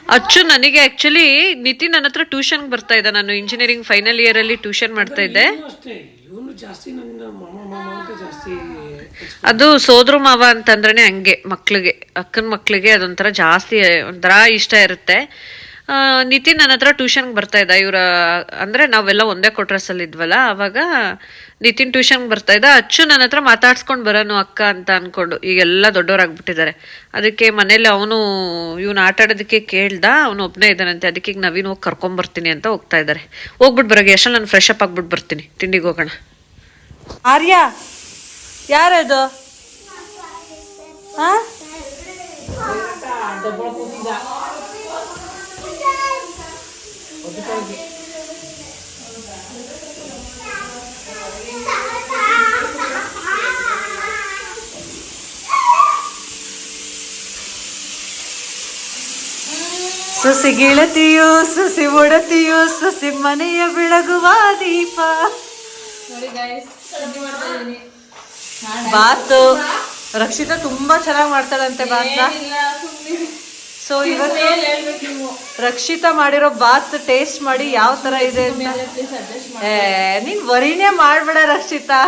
ಅಚ್ಚು ನನಗೆ ಆಕ್ಚುಲಿ ನಿತಿನ್ ನನ್ನ ಹತ್ರ ಟ್ಯೂಷನ್ಗೆ ಬರ್ತಾ ಇದ್ದ ನಾನು ಇಂಜಿನಿಯರಿಂಗ್ ಫೈನಲ್ ಇಯರ್ ಅಲ್ಲಿ ಟ್ಯೂಷನ್ ಮಾಡ್ತಾ ಇದ್ದೆ. ಅದು ಸೋದ್ರ ಮಾವ ಅಂತಂದ್ರೆ ಹಂಗೆ ಮಕ್ಳಿಗೆ ಅಕ್ಕನ ಮಕ್ಳಿಗೆ ಅದೊಂಥರ ಜಾಸ್ತಿ ಒಂಥರ ಇಷ್ಟ ಇರುತ್ತೆ. ನಿತಿನ್ ನನ್ನ ಹತ್ರ ಟ್ಯೂಷನ್ಗೆ ಬರ್ತಾ ಇದ್ದ. ಇವರ, ಅಂದರೆ ನಾವೆಲ್ಲ ಒಂದೇ ಕೊಟ್ರಸಲ್ಲಿ ಇದ್ವಲ್ಲ ಆವಾಗ ನಿತಿನ್ ಟ್ಯೂಷನ್ಗೆ ಬರ್ತಾ ಇದ್ದ. ಅಚ್ಚು ನನ್ನ ಹತ್ರ ಮಾತಾಡ್ಸ್ಕೊಂಡು ಬರೋನು ಅಕ್ಕ ಅಂತ ಅಂದ್ಕೊಂಡು ಈಗೆಲ್ಲ ದೊಡ್ಡವರಾಗ್ಬಿಟ್ಟಿದ್ದಾರೆ ಅದಕ್ಕೆ ಮನೇಲಿ ಅವನು, ಇವನು ಆಟ ಆಡೋದಕ್ಕೆ ಕೇಳ್ದ, ಅವನು ಒಬ್ಬನೇ ಇದ್ದಾನಂತೆ. ಅದಕ್ಕೆ ಈಗ ನವೀನ್ ಹೋಗಿ ಕರ್ಕೊಂಬರ್ತೀನಿ ಅಂತ ಹೋಗ್ತಾ ಇದ್ದಾರೆ. ಹೋಗ್ಬಿಟ್ಟು ಬರೋಗೆ ಎಷ್ಟೋ ನಾನು ಫ್ರೆಶ್ ಅಪ್ ಆಗ್ಬಿಟ್ಟು ಬರ್ತೀನಿ. ತಿಂಡಿಗೆ ಹೋಗೋಣ. ಆರ್ಯ? ಯಾರದು? ಹಾ ಸಸಿ ಗೆಳತಿಯೋ ಸಸಿ ಒಡತಿಯೋ ಸಸಿ ಮನೆಯ ಬೆಳಗುವ ದೀಪ. ಬಾತು ರಕ್ಷಿತಾ ತುಂಬಾ ಚೆನ್ನಾಗಿ ಮಾಡ್ತಾಳಂತೆ ಬಾತ ಸೊ ಇವತ್ತು ರಕ್ಷಿತಾ ಮಾಡಿರೋ ಬಾತ್ ಟೇಸ್ಟ್ ಮಾಡಿ ಯಾವ ತರ ಇದೆ ಏ, ನೀನ್ ವರಿನೇ ಮಾಡ್ಬೇಡ ರಕ್ಷಿತಾ.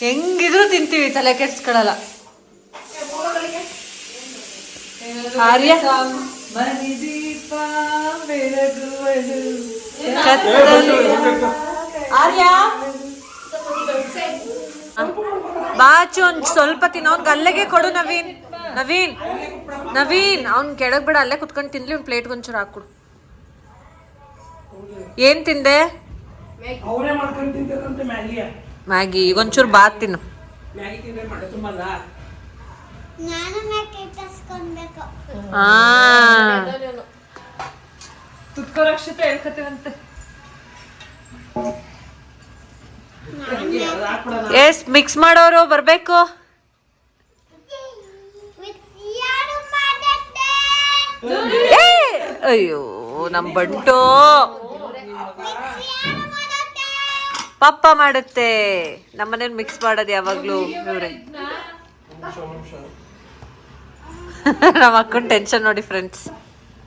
ಹೆಂಗಿದ್ರು ತಿಂತೀವಿ ತಲೆ ಕೆಡ್ಸ್ಕೊಳಲ್ಲ. ಆರ್ಯ? ಆರ್ಯ? ಬಾಚು ಒಂದ್ ಸ್ವಲ್ಪ ತಿನ್ನೋ ಅಲ್ಲಿಗೆ ಕೊಡು ನವೀನ್. ನವೀನ್ ನವೀನ್ ಅವ್ನ್ ಕೆಳಗೆ ಬಿಡ ಅಲ್ಲೇ ಕುತ್ಕೊಂಡು ತಿನ್ಲಿ ಒಂದ್ ಪ್ಲೇಟ್ ಒಂಚೂರು ಹಾಕೊಡು ಏನ್ ತಿಂದೆ? ಮ್ಯಾಗಿ ಈಗ ಒಂಚೂರು ಬಾತ್ ತಿನ್ನು. ಎಸ್ ಮಿಕ್ಸ್ ಮಾಡೋರು ಬರ್ಬೇಕು. ಏ! ಅಯ್ಯೋ ನಮ್ ಬಂಟು. ಪಪ್ಪ ಮಾಡುತ್ತೆ. ನಮ್ಮನೇಲಿ ಮಿಕ್ಸ್ ಮಾಡೋದು ಯಾವಾಗ್ಲೂ ಇವ್ರೆ. ನಮ್ಮ ಅಕ್ಕನ ಟೆನ್ಷನ್ ನೋಡಿ ಫ್ರೆಂಡ್ಸ್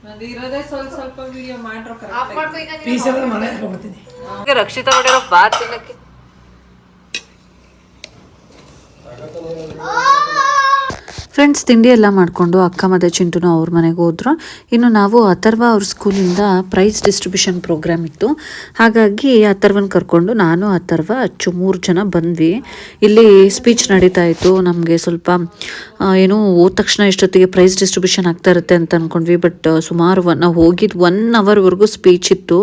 ನಂದು ಇರೋದೇ ಸ್ವಲ್ಪ ಸ್ವಲ್ಪ ವಿಡಿಯೋ ಮಾಡ್ರೋ ಕರೆಕ್ಟ್ ಪೀಸ್ ಎಲ್ಲ ಮನೆ ಹಾಕೊಂಡ್ಬರ್ತೀನಿ ರಕ್ಷಿತಾ ಮಾಡಿರೋ ಬಾತ್ ತಿನ್ನಕ್ಕೆ. ಫ್ರೆಂಡ್ಸ್ ತಿಂಡಿ ಎಲ್ಲ ಮಾಡಿಕೊಂಡು ಅಕ್ಕ ಮತ್ತು ಚಿಂಟುನು ಅವ್ರ ಮನೆಗೆ ಹೋದ್ರು. ಇನ್ನು ನಾವು ಅಥರ್ವ ಅವ್ರ ಸ್ಕೂಲಿಂದ ಪ್ರೈಸ್ ಡಿಸ್ಟ್ರಿಬ್ಯೂಷನ್ ಪ್ರೋಗ್ರಾಮ್ ಇತ್ತು. ಹಾಗಾಗಿ ಅಥರ್ವನ್ ಕರ್ಕೊಂಡು ನಾನು, ಅಥರ್ವ, ಅಚ್ಚು ಮೂರು ಜನ ಬಂದ್ವಿ. ಇಲ್ಲಿ ಸ್ಪೀಚ್ ನಡೀತಾ ಇತ್ತು. ನಮಗೆ ಸ್ವಲ್ಪ ಏನು ಹೋದ ತಕ್ಷಣ ಇಷ್ಟೊತ್ತಿಗೆ ಪ್ರೈಸ್ ಡಿಸ್ಟ್ರಿಬ್ಯೂಷನ್ ಆಗ್ತಾ ಇರುತ್ತೆ ಅಂತ ಅಂದ್ಕೊಂಡ್ವಿ ಬಟ್ ಸುಮಾರು ಒನ್, ನಾವು ಹೋಗಿದ್ದು ಒನ್ ಅವರ್ವರೆಗೂ ಸ್ಪೀಚ್ ಇತ್ತು.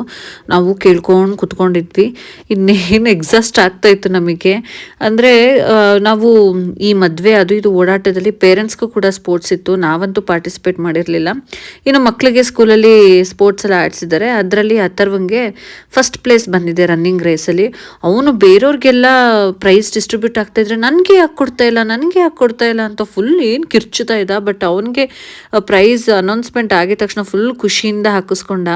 ನಾವು ಕೇಳ್ಕೊಂಡು ಕುತ್ಕೊಂಡಿದ್ವಿ. ಇನ್ನೇನು ಎಕ್ಸಾಸ್ಟ್ ಆಗ್ತಾ ಇತ್ತು ನಮಗೆ. ಅಂದರೆ ನಾವು ಈ ಮದುವೆ, ಅದು ಇದು ಓಡಾಟದಲ್ಲಿ ಪೇರೆಂಟ್ಸ್ಗೂ ಕೂಡ ಸ್ಪೋರ್ಟ್ಸ್ ಇತ್ತು. ನಾವಂತೂ ಪಾರ್ಟಿಸಿಪೇಟ್ ಮಾಡಿರಲಿಲ್ಲ. ಇನ್ನು ಮಕ್ಕಳಿಗೆ ಸ್ಕೂಲಲ್ಲಿ ಸ್ಪೋರ್ಟ್ಸ್ ಎಲ್ಲ ಆಡಿಸಿದ್ದಾರೆ. ಅದರಲ್ಲಿ ಅಥರ್ವಂಗೆ ಫಸ್ಟ್ ಪ್ಲೇಸ್ ಬಂದಿದೆ ರನ್ನಿಂಗ್ ರೇಸಲ್ಲಿ ಅವನು ಬೇರೆಯವ್ರಿಗೆಲ್ಲ ಪ್ರೈಸ್ ಡಿಸ್ಟ್ರಿಬ್ಯೂಟ್ ಆಗ್ತಾ ಇದ್ರೆ ನನಗೆ ಯಾಕೆ ಕೊಡ್ತಾ ಇಲ್ಲ, ನನಗೆ ಯಾಕೆ ಕೊಡ್ತಾ ಇಲ್ಲ ಅಂತ ಫುಲ್ ಏನು ಕಿರ್ಚುತ್ತಾ ಇದ್ದ. ಬಟ್ ಅವನಿಗೆ ಪ್ರೈಸ್ ಅನೌನ್ಸ್ಮೆಂಟ್ ಆಗಿದ ತಕ್ಷಣ ಫುಲ್ ಖುಷಿಯಿಂದ ಹಾಕಿಸ್ಕೊಂಡ.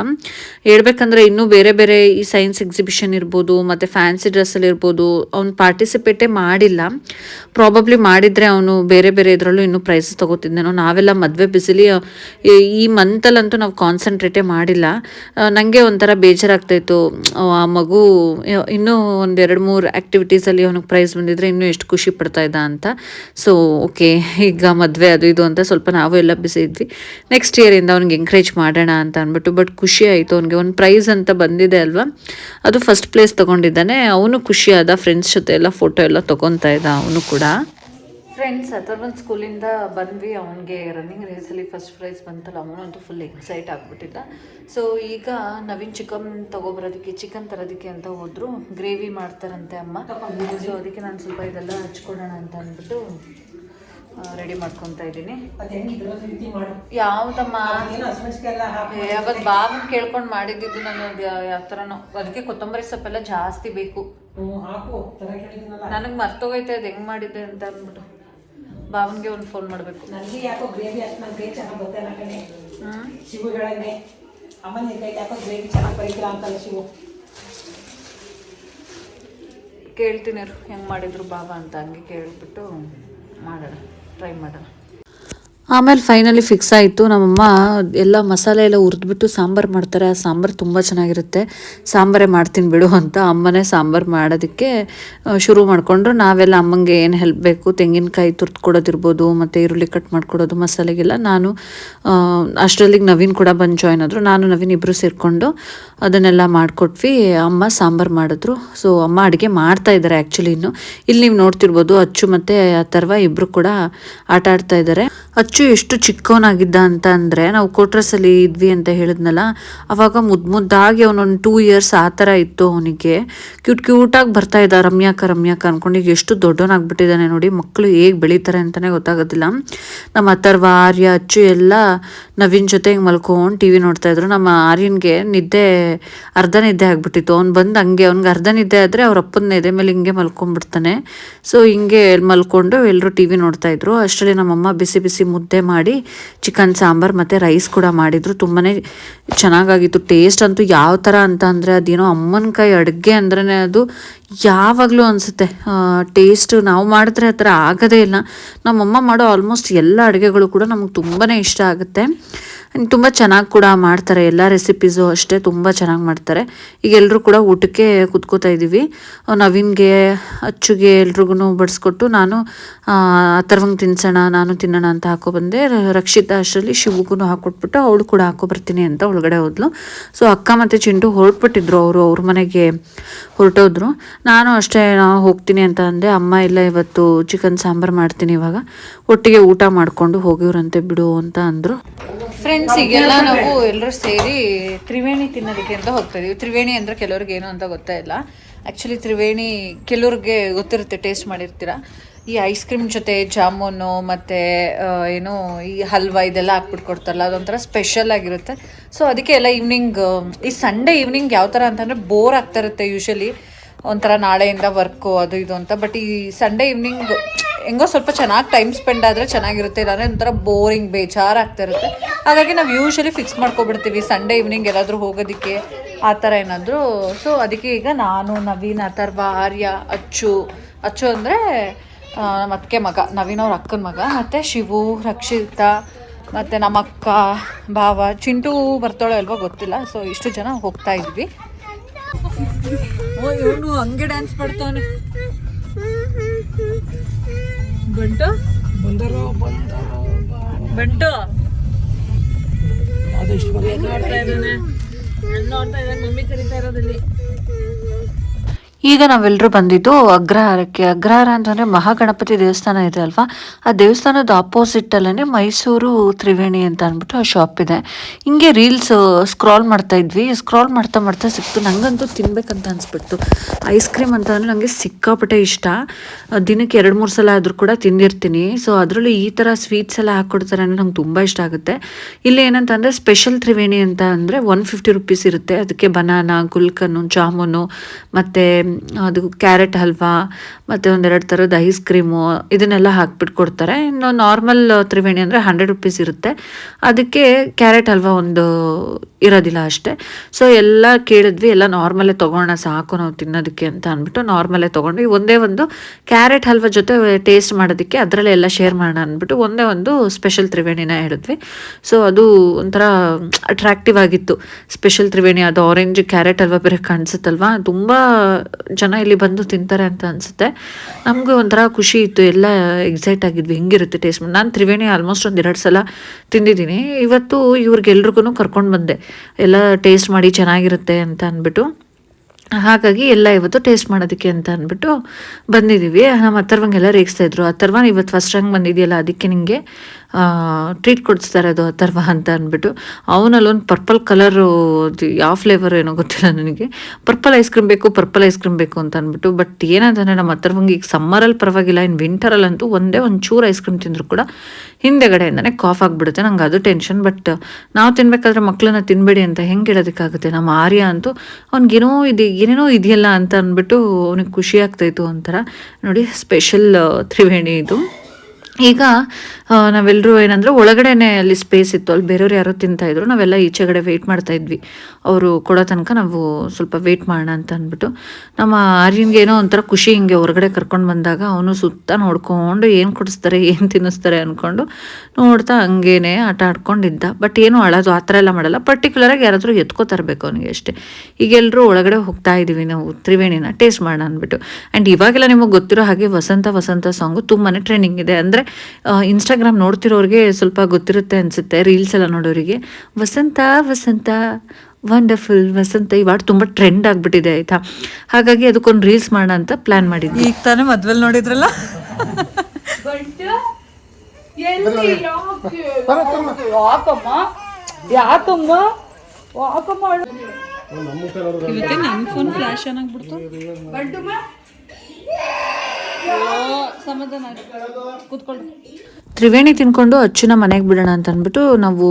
ಹೇಳ್ಬೇಕಂದ್ರೆ ಇನ್ನೂ ಬೇರೆ ಬೇರೆ ಈ ಸೈನ್ಸ್ ಎಕ್ಸಿಬಿಷನ್ ಇರ್ಬೋದು, ಮತ್ತು ಫ್ಯಾನ್ಸಿ ಡ್ರೆಸ್ಸಲ್ಲಿ ಇರ್ಬೋದು. ಅವ್ನು ಪಾರ್ಟಿಸಿಪೇಟೇ ಮಾಡಿಲ್ಲ. ಪ್ರಾಬಬ್ಲಿ ಮಾಡಿದರೆ ಅವನು ಬೇರೆ ಬೇರೆ ಇದರಲ್ಲೂ ಇನ್ನೂ ಇನ್ನೂ ಪ್ರೈಸಸ್ ತೊಗೋತಿದ್ದೇನೋ ನಾವೆಲ್ಲ ಮದುವೆ ಬಿಸಿಲಿ ಈ- ಮಂತಲ್ಲಂತೂ ನಾವು ಕಾನ್ಸಂಟ್ರೇಟೇ ಮಾಡಿಲ್ಲ. ನನಗೆ ಒಂಥರ ಬೇಜಾರಾಗ್ತಾಯಿತ್ತು ಆ ಮಗು ಇನ್ನೂ ಒಂದು ಎರಡು, ಮೂರು ಆ್ಯಕ್ಟಿವಿಟೀಸಲ್ಲಿ ಅವನಿಗೆ ಪ್ರೈಸ್ ಬಂದಿದ್ರೆ ಇನ್ನೂ ಎಷ್ಟು ಖುಷಿ ಪಡ್ತಾ ಇದ್ದ ಅಂತ. ಸೊ ಓಕೆ ಈಗ ಮದುವೆ ಅದು ಇದು ಅಂತ ಸ್ವಲ್ಪ ನಾವು ಎಲ್ಲ ಬಿಸಿ ಇದ್ವಿ. ನೆಕ್ಸ್ಟ್ ಇಯರಿಂದ ಅವ್ನಿಗೆ ಎಂಕರೇಜ್ ಮಾಡೋಣ ಅಂತ ಅಂದ್ಬಿಟ್ಟು ಬಟ್ ಖುಷಿ ಆಯಿತು ಅವ್ನಿಗೆ. ಒಂದು ಪ್ರೈಸ್ ಅಂತ ಬಂದಿದೆ ಅಲ್ವಾ? ಅದು ಫಸ್ಟ್ ಪ್ಲೇಸ್ ತೊಗೊಂಡಿದ್ದಾನೆ. ಅವನು ಖುಷಿ ಆದ ಫ್ರೆಂಡ್ಸ್ ಜೊತೆ ಎಲ್ಲ ಫೋಟೋ ಎಲ್ಲ ತೊಗೊತಾ ಇದ್ದ ಅವನು ಕೂಡ. ಫ್ರೆಂಡ್ಸ್ ಅಥರ್ವನ್ ಸ್ಕೂಲಿಂದ ಬಂದ್ವಿ. ಅವನಿಗೆ ರನ್ನಿಂಗ್ ರೇಸಲ್ಲಿ ಫಸ್ಟ್ ಪ್ರೈಸ್ ಬಂತಲ್ಲ ಅವನಂತೂ ಫುಲ್ ಎಕ್ಸೈಟ್ ಆಗಿಬಿಟ್ಟಿದ್ದ. ಸೊ ಈಗ ನವೀನ್ ಚಿಕನ್ ತೊಗೊಬರೋದಕ್ಕೆ ಚಿಕನ್ ತರೋದಕ್ಕೆ ಅಂತ ಹೋದ್ರು. ಗ್ರೇವಿ ಮಾಡ್ತಾರಂತೆ ಅಮ್ಮ. ಸೊ ಅದಕ್ಕೆ ನಾನು ಸ್ವಲ್ಪ ಇದೆಲ್ಲ ಹಚ್ಕೊಡೋಣ ಅಂತ ಅಂದ್ಬಿಟ್ಟು ರೆಡಿ ಮಾಡ್ಕೊತಾ ಇದ್ದೀನಿ. ಯಾವ್ದಮ್ಮ? ಅವತ್ತು ಬಾಬನ್ ಕೇಳ್ಕೊಂಡು ಮಾಡಿದ್ದು ನಾನು ಯಾವ ಥರನೋ ಅದಕ್ಕೆ ಕೊತ್ತಂಬರಿ ಸೊಪ್ಪೆಲ್ಲ ಜಾಸ್ತಿ ಬೇಕು. ನನಗೆ ಮರ್ತೋಗೈತೆ ಅದು ಹೆಂಗೆ ಮಾಡಿದ್ದೆ ಅಂತ ಅಂದ್ಬಿಟ್ಟು. ಬಾವನ್ಗೆ ಒಂದು ಫೋನ್ ಮಾಡಬೇಕು. ನನಗೆ ಯಾಕೋ ಗ್ರೇವಿ ಅಷ್ಟು ಕೈ ಚೆನ್ನಾಗಿ ಗೊತ್ತಿಲ್ಲ ಕಣೆ. ಹ್ಞೂ ಶಿವು ಹೇಳಂಗೆ ಅಮ್ಮ ನಿನ್ನ ಯಾಕೋ ಗ್ರೇವಿ ಚೆನ್ನಾಗಿ ಬರೀತಿಲ್ಲ ಅಂತಲ್ಲ ಶಿವು. ಕೇಳ್ತೀನಿ ಹೆಂಗೆ ಮಾಡಿದ್ರು ಬಾಬಾ ಅಂತ ಹಂಗೆ ಕೇಳಿಬಿಟ್ಟು ಮಾಡೋಣ ಟ್ರೈ ಮಾಡೋಣ. ಆಮೇಲೆ ಫೈನಲಿ ಫಿಕ್ಸ್ ಆಯಿತು. ನಮ್ಮಮ್ಮ ಎಲ್ಲ ಮಸಾಲೆ ಎಲ್ಲ ಹುರಿದ್ಬಿಟ್ಟು ಸಾಂಬಾರು ಮಾಡ್ತಾರೆ. ಆ ಸಾಂಬಾರು ತುಂಬ ಚೆನ್ನಾಗಿರುತ್ತೆ. ಸಾಂಬಾರೇ ಮಾಡ್ತೀನಿ ಬಿಡು ಅಂತ ಅಮ್ಮನೇ ಸಾಂಬಾರು ಮಾಡೋದಕ್ಕೆ ಶುರು ಮಾಡಿಕೊಂಡ್ರು. ನಾವೆಲ್ಲ ಅಮ್ಮಂಗೆ ಏನು ಹೆಲ್ಪ್ ಬೇಕು? ತೆಂಗಿನಕಾಯಿ ತುರ್ದು ಕೊಡೋದಿರ್ಬೋದು ಮತ್ತು ಈರುಳ್ಳಿ ಕಟ್ ಮಾಡ್ಕೊಡೋದು ಮಸಾಲೆಗೆಲ್ಲ. ನಾನು ಆ, ಅಷ್ಟರಲ್ಲಿಗೆ ನವೀನ್ ಕೂಡ ಬಂದು ಜಾಯ್ನ್ ಆದರು. ನಾನು ನವೀನ್ ಇಬ್ಬರು ಸೇರಿಕೊಂಡು ಅದನ್ನೆಲ್ಲ ಮಾಡಿಕೊಟ್ವಿ. ಅಮ್ಮ ಸಾಂಬಾರು ಮಾಡಿದ್ರು. ಸೊ ಅಮ್ಮ ಅಡುಗೆ ಮಾಡ್ತಾ ಇದ್ದಾರೆ ಆ್ಯಕ್ಚುಲಿ ಇನ್ನು. ಇಲ್ಲಿ ನೀವು ನೋಡ್ತಿರ್ಬೋದು ಅಚ್ಚು ಮತ್ತು ಅಥರ್ವ ಇಬ್ಬರು ಕೂಡ ಆಟ ಆಡ್ತಾ ಇದ್ದಾರೆ ಅಚ್ಚು, ಎಷ್ಟು ಚಿಕ್ಕವನಾಗಿದ್ದ ಅಂತ ಅಂದರೆ ನಾವು ಕೋಟ್ರಸಲ್ಲಿ ಇದ್ವಿ ಅಂತ ಹೇಳಿದ್ನಲ್ಲ, ಅವಾಗ ಮುದ್ದು ಮುದ್ದಾಗಿ ಅವನೊಂದು ಟೂ ಇಯರ್ಸ್ ಆ ಥರ ಇತ್ತು ಅವನಿಗೆ. ಕ್ಯೂಟ್ ಕ್ಯೂಟಾಗಿ ಬರ್ತಾ ಇದ್ದ ರಮ್ಯಾಕ ರಮ್ಯಾಕ ಅನ್ಕೊಂಡು ಈಗ ಎಷ್ಟು ದೊಡ್ಡವನಾಗ್ಬಿಟ್ಟಿದ್ದಾನೆ ನೋಡಿ ಮಕ್ಕಳು ಹೇಗೆ ಬೆಳೀತಾರೆ ಅಂತಲೇ ಗೊತ್ತಾಗೋದಿಲ್ಲ. ನಮ್ಮ ಅಥರ್ವ ಆರ್ಯ ಅಚ್ಚು ಎಲ್ಲ ನವೀನ್ ಜೊತೆ ಹಿಂಗೆ ಮಲ್ಕೊಂಡು ಟಿ ವಿ ನೋಡ್ತಾ ಇದ್ರು. ನಮ್ಮ ಆರ್ಯನ್ಗೆ ನಿದ್ದೆ, ಅರ್ಧ ನಿದ್ದೆ ಆಗ್ಬಿಟ್ಟಿತ್ತು. ಅವ್ನು ಬಂದು ಹಂಗೆ, ಅವ್ನಿಗೆ ಅರ್ಧ ನಿದ್ದೆ ಆದರೆ ಅವ್ರ ಅಪ್ಪನ ಎದೆ ಮೇಲೆ ಹಿಂಗೆ ಮಲ್ಕೊಂಡ್ಬಿಡ್ತಾನೆ. ಸೊ ಹಿಂಗೆ ಮಲ್ಕೊಂಡು ಎಲ್ಲರೂ ಟಿ ವಿ ನೋಡ್ತಾ ಇದ್ರು. ಅಷ್ಟರಲ್ಲಿ ನಮ್ಮಮ್ಮ ಬಿಸಿ ಬಿಸಿ ಮುದ್ದೆ ಮಾಡಿ ಚಿಕನ್, ಸಾಂಬಾರು ಮತ್ತು ರೈಸ್ ಕೂಡ ಮಾಡಿದ್ರು. ತುಂಬಾ ಚೆನ್ನಾಗಾಗಿತ್ತು. ಟೇಸ್ಟ್ ಅಂತೂ ಯಾವ ಥರ ಅಂತ ಅಂದರೆ ಅದೇನೋ ಅಮ್ಮನ ಕೈ ಅಡುಗೆ ಅಂದ್ರೆ ಅದು ಯಾವಾಗಲೂ ಅನಿಸುತ್ತೆ. ಟೇಸ್ಟ್ ನಾವು ಮಾಡಿದ್ರೆ ಆ ಥರ ಆಗೋದೇ ಇಲ್ಲ. ನಮ್ಮಮ್ಮ ಮಾಡೋ ಆಲ್ಮೋಸ್ಟ್ ಎಲ್ಲ ಅಡುಗೆಗಳು ಕೂಡ ನಮಗೆ ತುಂಬಾ ಇಷ್ಟ ಆಗುತ್ತೆ. ತುಂಬ ಚೆನ್ನಾಗಿ ಕೂಡ ಮಾಡ್ತಾರೆ. ಎಲ್ಲ ರೆಸಿಪೀಸು ಅಷ್ಟೇ ತುಂಬ ಚೆನ್ನಾಗಿ ಮಾಡ್ತಾರೆ. ಈಗ ಎಲ್ಲರೂ ಕೂಡ ಊಟಕ್ಕೆ ಕುತ್ಕೋತಾ ಇದ್ದೀವಿ ನವೀನ್ಗೆ, ಅಚ್ಚುಗೆ ಎಲ್ರಿಗೂ ಬಡಿಸ್ಕೊಟ್ಟು ನಾನು ಅಥರ್ವಂಗೆ ತಿನ್ಸೋಣ, ನಾನು ತಿನ್ನೋಣ ಅಂತ ಹಾಕೊಬಂದೆ ರಕ್ಷಿತಾ ಅಷ್ಟರಲ್ಲಿ ಶಿವಗೂ ಹಾಕ್ಕೊಟ್ಬಿಟ್ಟು ಅವಳು ಕೂಡ ಹಾಕೊಬರ್ತೀನಿ ಅಂತ ಒಳಗಡೆ ಹೋದ್ಲು. ಸೊ ಅಕ್ಕ ಮತ್ತು ಚಿಂಟು ಹೊರಟ್ಬಿಟ್ಟಿದ್ರು ಅವರು ಅವ್ರ ಮನೆಗೆ ಹೊರಟೋದ್ರು. ನಾನು ಅಷ್ಟೇ ಹೋಗ್ತೀನಿ ಅಂತ ಅಂದೆ. ಅಮ್ಮ, ಇಲ್ಲ, ಇವತ್ತು ಚಿಕನ್ ಸಾಂಬಾರು ಮಾಡ್ತೀನಿ ಇವಾಗ. ಒಟ್ಟಿಗೆ ಊಟ ಮಾಡಿಕೊಂಡು ಹೋಗಿವ್ರಂತೆ ಬಿಡು ಅಂತ ಅಂದರು. ಫ್ರೆಂಡ್ಸ್ ಈಗೆಲ್ಲ ನಾವು ಎಲ್ಲರೂ ಸೇರಿ ತ್ರಿವೇಣಿ ತಿನ್ನೋದಕ್ಕೆ ಅಂತ ಹೋಗ್ತಾ ಇದೀವಿ ತ್ರಿವೇಣಿ ಅಂದ್ರೆ ಕೆಲವ್ರಿಗೆ ಏನು ಅಂತ ಗೊತ್ತಾ ಇಲ್ಲ. ಆ್ಯಕ್ಚುಲಿ ತ್ರಿವೇಣಿ ಕೆಲವ್ರಿಗೆ ಗೊತ್ತಿರುತ್ತೆ ಟೇಸ್ಟ್ ಮಾಡಿರ್ತೀರ. ಈ ಐಸ್ ಕ್ರೀಮ್ ಜೊತೆ ಜಾಮೂನು ಮತ್ತು ಏನು ಈ ಹಲ್ವಾ ಇದೆಲ್ಲ ಹಾಕ್ಬಿಟ್ಟು ಕೊಡ್ತಾರಲ್ಲ ಅದೊಂಥರ ಸ್ಪೆಷಲ್ ಆಗಿರುತ್ತೆ. ಸೊ ಅದಕ್ಕೆ ಎಲ್ಲ ಈವ್ನಿಂಗ್ ಈ ಸಂಡೇ ಈವ್ನಿಂಗ್ ಯಾವ ಥರ ಅಂತಂದರೆ ಬೋರ್ ಆಗ್ತಾ ಇರುತ್ತೆ ಯೂಶಲಿ ಒಂಥರ ನಾಳೆಯಿಂದ ವರ್ಕು ಅದು ಇದು ಅಂತ. ಬಟ್ ಈ ಸಂಡೇ ಈವ್ನಿಂಗ್ ಹೆಂಗೋ ಸ್ವಲ್ಪ ಚೆನ್ನಾಗಿ ಟೈಮ್ ಸ್ಪೆಂಡ್ ಆದರೆ ಚೆನ್ನಾಗಿರುತ್ತೆ. ಇಲ್ಲಾಂದರೆ ಒಂಥರ ಬೋರಿಂಗ್ ಬೇಜಾರಾಗ್ತಾ ಇರುತ್ತೆ. ಹಾಗಾಗಿ ನಾವು ಯೂಶಲಿ ಫಿಕ್ಸ್ ಮಾಡ್ಕೊಬಿಡ್ತೀವಿ. ಸಂಡೇ ಈವ್ನಿಂಗ್ ಎಲ್ಲಾದರೂ ಹೋಗೋದಕ್ಕೆ ಆ ಥರ ಏನಾದರೂ. ಸೊ ಅದಕ್ಕೆ ಈಗ ನಾನು, ನವೀನ್, ಅಥರ್ವ, ಆರ್ಯ, ಅಚ್ಚು. ಅಚ್ಚು ಅಂದರೆ ನಮ್ಮ ಅತ್ತಿಗೆ ಮಗ. ನವೀನ್ ಅವ್ರ ಅಕ್ಕನ ಮಗ. ಮತ್ತು ಶಿವು, ರಕ್ಷಿತಾ, ಮತ್ತು ನಮ್ಮ ಅಕ್ಕ ಭಾವ. ಚಿಂಟು ಬರ್ತಾಳೆ ಅಲ್ವಾ ಗೊತ್ತಿಲ್ಲ. ಸೊ ಇಷ್ಟು ಜನ ಹೋಗ್ತಾ ಇದ್ವಿ. ಇವನು ಹಂಗೆ ಡ್ಯಾನ್ಸ್ ಮಾಡ್ತಾನೆ. ಬಂಟು? ಬಂದರು ಬಂಟು? ಅದು ಇಷ್ಟು ಬರೀ ನೋಡ್ತಾ ಇದ್ದಾನೆ ನೋಡ್ತಾ ಇದ್ದಾನೆ ಮಮ್ಮಿ ಕರಿತಾ ಇರೋದಲ್ಲಿ. ಈಗ ನಾವೆಲ್ಲರೂ ಬಂದಿದ್ದು ಅಗ್ರಹಾರಕ್ಕೆ. ಅಗ್ರಹಾರ ಅಂತಂದರೆ ಮಹಾಗಣಪತಿ ದೇವಸ್ಥಾನ ಇದೆ ಅಲ್ವಾ? ಆ ದೇವಸ್ಥಾನದ ಆಪೋಸಿಟಲ್ಲೇ ಮೈಸೂರು ತ್ರಿವೇಣಿ ಅಂತ ಅಂದ್ಬಿಟ್ಟು ಆ ಶಾಪ್ ಇದೆ. ಹಿಂಗೆ ರೀಲ್ಸ್ ಸ್ಕ್ರಾಲ್ ಮಾಡ್ತಾ ಇದ್ವಿ. ಸ್ಕ್ರಾಲ್ ಮಾಡ್ತಾ ಮಾಡ್ತಾ ಸಿಕ್ತು. ನನಗಂತೂ ತಿನ್ಬೇಕಂತ ಅನಿಸ್ಬಿಡ್ತು. ಐಸ್ ಕ್ರೀಮ್ ಅಂತ ನನಗೆ ಸಿಕ್ಕಾಪಟ್ಟೆ ಇಷ್ಟ. ದಿನಕ್ಕೆ ಎರಡು ಮೂರು ಸಲ ಆದರೂ ಕೂಡ ತಿಂದಿರ್ತೀನಿ. ಸೊ ಅದರಲ್ಲಿ ಈ ಥರ ಸ್ವೀಟ್ಸ್ ಎಲ್ಲ ಹಾಕ್ಕೊಡ್ತಾರೆ ಅಂದರೆ ನಂಗೆ ತುಂಬ ಇಷ್ಟ ಆಗುತ್ತೆ. ಇಲ್ಲಿ ಏನಂತಂದರೆ ಸ್ಪೆಷಲ್ ತ್ರಿವೇಣಿ ಅಂತ ಅಂದರೆ ಒನ್ ಫಿಫ್ಟಿ ರುಪೀಸ್ ಇರುತ್ತೆ. ಅದಕ್ಕೆ ಬನಾನಾ ಗುಲ್ಕನ್ನು ಜಾಮೂನು, ಮತ್ತು ಅದು ಕ್ಯಾರೆಟ್ ಹಲ್ವಾ, ಮತ್ತು ಒಂದೆರಡು ಥರದ ಐಸ್ ಕ್ರೀಮು, ಇದನ್ನೆಲ್ಲ ಹಾಕ್ಬಿಟ್ಟು ಕೊಡ್ತಾರೆ ಇನ್ನು ನಾರ್ಮಲ್ ತ್ರಿವೇಣಿ ಅಂದರೆ ಹಂಡ್ರೆಡ್ ರುಪೀಸ್ ಇರುತ್ತೆ. ಅದಕ್ಕೆ ಕ್ಯಾರೆಟ್ ಹಲ್ವಾ ಒಂದು ಇರೋದಿಲ್ಲ ಅಷ್ಟೇ. ಸೊ ಎಲ್ಲ ಕೇಳಿದ್ವಿ, ಎಲ್ಲ ನಾರ್ಮಲ್ಲೇ ತೊಗೊಳ್ಳೋಣ ಸಾಕು ನಾವು ತಿನ್ನೋದಕ್ಕೆ ಅಂತ ಅಂದ್ಬಿಟ್ಟು ನಾರ್ಮಲ್ಲೇ ತೊಗೊಂಡ್ವಿ. ಒಂದೇ ಒಂದು ಕ್ಯಾರೆಟ್ ಹಲ್ವಾ ಜೊತೆ ಟೇಸ್ಟ್ ಮಾಡೋದಕ್ಕೆ ಅದರಲ್ಲೇ ಎಲ್ಲ ಶೇರ್ ಮಾಡೋಣ ಅಂದ್ಬಿಟ್ಟು ಒಂದೇ ಒಂದು ಸ್ಪೆಷಲ್ ತ್ರಿವೇಣಿನ ಹೇಳಿದ್ವಿ. ಸೊ ಅದು ಒಂಥರ ಅಟ್ರಾಕ್ಟಿವ್ ಆಗಿತ್ತು. ಸ್ಪೆಷಲ್ ತ್ರಿವೇಣಿ, ಅದು ಆರೆಂಜ್ ಕ್ಯಾರೆಟ್ ಹಲ್ವಾ ಬೇರೆ ಕಾಣಿಸುತ್ತಲ್ವಾ? ತುಂಬ ಜನ ಇಲ್ಲಿ ಬಂದು ತಿಂತಾರೆ ಅಂತ ಅನಿಸುತ್ತೆ. ನಮಗೂ ಒಂಥರ ಖುಷಿ ಇತ್ತು, ಎಲ್ಲ ಎಕ್ಸೈಟ್ ಆಗಿದ್ವಿ. ಹೆಂಗಿರುತ್ತೆ ಟೇಸ್ಟ್ ನಾನು ತ್ರಿವೇಣಿ ಆಲ್ಮೋಸ್ಟ್ ಒಂದು ಎರಡು ಸಲ ತಿಂದಿದ್ದೀನಿ. ಇವತ್ತು ಇವ್ರಿಗೆಲ್ರಿಗೂ ಕರ್ಕೊಂಡು ಬಂದೆ. ಎಲ್ಲ ಟೇಸ್ಟ್ ಮಾಡಿ ಚೆನ್ನಾಗಿರುತ್ತೆ ಅಂತ ಅಂದ್ಬಿಟ್ಟು. ಹಾಗಾಗಿ ಎಲ್ಲ ಇವತ್ತು ಟೇಸ್ಟ್ ಮಾಡೋದಕ್ಕೆ ಅಂತ ಅಂದ್ಬಿಟ್ಟು ಬಂದಿದ್ದೀವಿ. ನಮ್ಮ ಅಥರ್ವಂಗೆಲ್ಲ ರೇಗಿಸ್ತಾ ಇದ್ರು. ಅಥರ್ವ ಇವತ್ತು ಫಸ್ಟ್ ರ್ಯಾಂಕ್ ಬಂದಿದೆಯಲ್ಲ, ಅದಕ್ಕೆ ನಿಮಗೆ ಟ್ರೀಟ್ ಕೊಡಿಸ್ತಾರೆ ಅದು ಅಥರ್ವ ಅಂತ ಅಂದ್ಬಿಟ್ಟು. ಅವನಲ್ಲೊಂದು ಪರ್ಪಲ್ ಕಲರು ಯಾವ ಫ್ಲೇವರ್ ಏನೋ ಗೊತ್ತಿಲ್ಲ ನನಗೆ. ಪರ್ಪಲ್ ಐಸ್ ಕ್ರೀಮ್ ಬೇಕು ಪರ್ಪಲ್ ಐಸ್ ಕ್ರೀಮ್ ಬೇಕು ಅಂತ ಅಂದ್ಬಿಟ್ಟು. ಬಟ್ ಏನಂತಂದರೆ ನಮ್ಮ ಅಥರ್ವಂಗೆ ಈಗ ಸಮ್ಮರಲ್ಲಿ ಪರವಾಗಿಲ್ಲ ಇನ್ನು ವಿಂಟರಲ್ಲಂತೂ ಒಂದೇ ಒಂದು ಚೂರು ಐಸ್ ಕ್ರೀಮ್ ತಿಂದರೂ ಕೂಡ ಹಿಂದೆಗಡೆಯಿಂದನೇ ಕಾಫ್ ಆಗಿಬಿಡುತ್ತೆ. ನಂಗೆ ಅದು ಟೆನ್ಷನ್ ಬಟ್ ನಾವು ತಿನ್ಬೇಕಾದ್ರೆ ಮಕ್ಕಳನ್ನ ತಿನ್ಬೇಡಿ ಅಂತ ಹೆಂಗೆ ಹೇಳೋದಕ್ಕಾಗುತ್ತೆ? ನಮ್ಮ ಆರ್ಯ ಅಂತೂ ಅವ್ನಿಗೇನೋ ಇದು ಏನೇನೋ ಇದೆಯಲ್ಲ ಅಂತ ಅಂದ್ಬಿಟ್ಟು ಅವನಿಗೆ ಖುಷಿ ಆಗ್ತಾಯಿತ್ತು ಒಂಥರ. ನೋಡಿ ಸ್ಪೆಷಲ್ ತ್ರಿವೇಣಿ ಇದು. ಈಗ ನಾವೆಲ್ಲರೂ ಏನಂದ್ರೆ ಒಳಗಡೆನೆ ಅಲ್ಲಿ ಸ್ಪೇಸ್ ಇತ್ತು. ಅಲ್ಲಿ ಬೇರೆಯವ್ರು ಯಾರೋ ತಿಂತಾ ಇದ್ರು. ನಾವೆಲ್ಲ ಈಚೆಗಡೆ ವೆಯ್ಟ್ ಮಾಡ್ತಾ ಇದ್ವಿ. ಅವರು ಕೊಡೋ ತನಕ ನಾವು ಸ್ವಲ್ಪ ವೆಯ್ಟ್ ಮಾಡೋಣ ಅಂತ ಅಂದ್ಬಿಟ್ಟು. ನಮ್ಮ ಆರ್ಯನ್ಗೆ ಏನೋ ಒಂಥರ ಖುಷಿ ಹಿಂಗೆ ಹೊರಗಡೆ ಕರ್ಕೊಂಡು ಬಂದಾಗ ಅವನು ಸುತ್ತ ನೋಡ್ಕೊಂಡು ಏನು ಕೊಡಿಸ್ತಾರೆ, ಏನು ತಿನ್ನಿಸ್ತಾರೆ ಅಂದ್ಕೊಂಡು ನೋಡ್ತಾ ಹಂಗೇನೆ ಆಟ ಆಡ್ಕೊಂಡಿದ್ದ. ಬಟ್ ಏನು ಅಳೋದು, ಆ ಥರ ಎಲ್ಲ ಮಾಡಲ್ಲ. ಪರ್ಟಿಕ್ಯುಲರಾಗಿ ಯಾರಾದರೂ ಎತ್ಕೋ ತರಬೇಕು ಅವನಿಗೆ ಅಷ್ಟೇ. ಈಗ ಎಲ್ಲರೂ ಒಳಗಡೆ ಹೋಗ್ತಾ ಇದ್ದೀವಿ ನಾವು, ತ್ರಿವೇಣಿನ ಟೇಸ್ಟ್ ಮಾಡೋಣ ಅಂದ್ಬಿಟ್ಟು. ಆ್ಯಂಡ್ ಇವಾಗೆಲ್ಲ ನಿಮಗೆ ಗೊತ್ತಿರೋ ಹಾಗೆ ವಸಂತ ವಸಂತ ಸಾಂಗು ತುಂಬಾ ಟ್ರೆಂಡಿಂಗ್ ಇದೆ. ಅಂದರೆ ಇನ್ಸ್ಟಾಗ್ರಾಮ್ ನೋಡ್ತಿರೋರಿಗೆ ಸ್ವಲ್ಪ ಗೊತ್ತಿರುತ್ತೆ ಅನಿಸುತ್ತೆ ರೀಲ್ಸ್ ಎಲ್ಲ ನೋಡೋರಿಗೆ. ವಸಂತ ವಸಂತ ವಂಡರ್ಫುಲ್ ವಸಂತ ಈ ವಾರ್ಡ್ ತುಂಬ ಟ್ರೆಂಡ್ ಆಗಿಬಿಟ್ಟಿದೆ ಆಯಿತಾ? ಹಾಗಾಗಿ ಅದಕ್ಕೊಂದು ರೀಲ್ಸ್ ಮಾಡೋಣ ಅಂತ ಪ್ಲ್ಯಾನ್ ಮಾಡಿದ್ವಿ. ಈಗ ತಾನೇ ಮದ್ವೆಲ್ ನೋಡಿದ್ರಲ್ಲ? ಯಾಕಮ್ಮ? ಯಾಕಮ್ಮ? ಇವತ್ತೇ ನನ್ನ ಫೋನ್ ಫ್ಲಾಶ್ ಏನಾಗ್ಬಿಡ್ತು ತ್ರಿವೇಣಿ ತಿನ್ಕೊಂಡು ಅಚ್ಚುನ ಮನೆಗೆ ಬಿಡೋಣ ಅಂತ ಅಂದ್ಬಿಟ್ಟು ನಾವು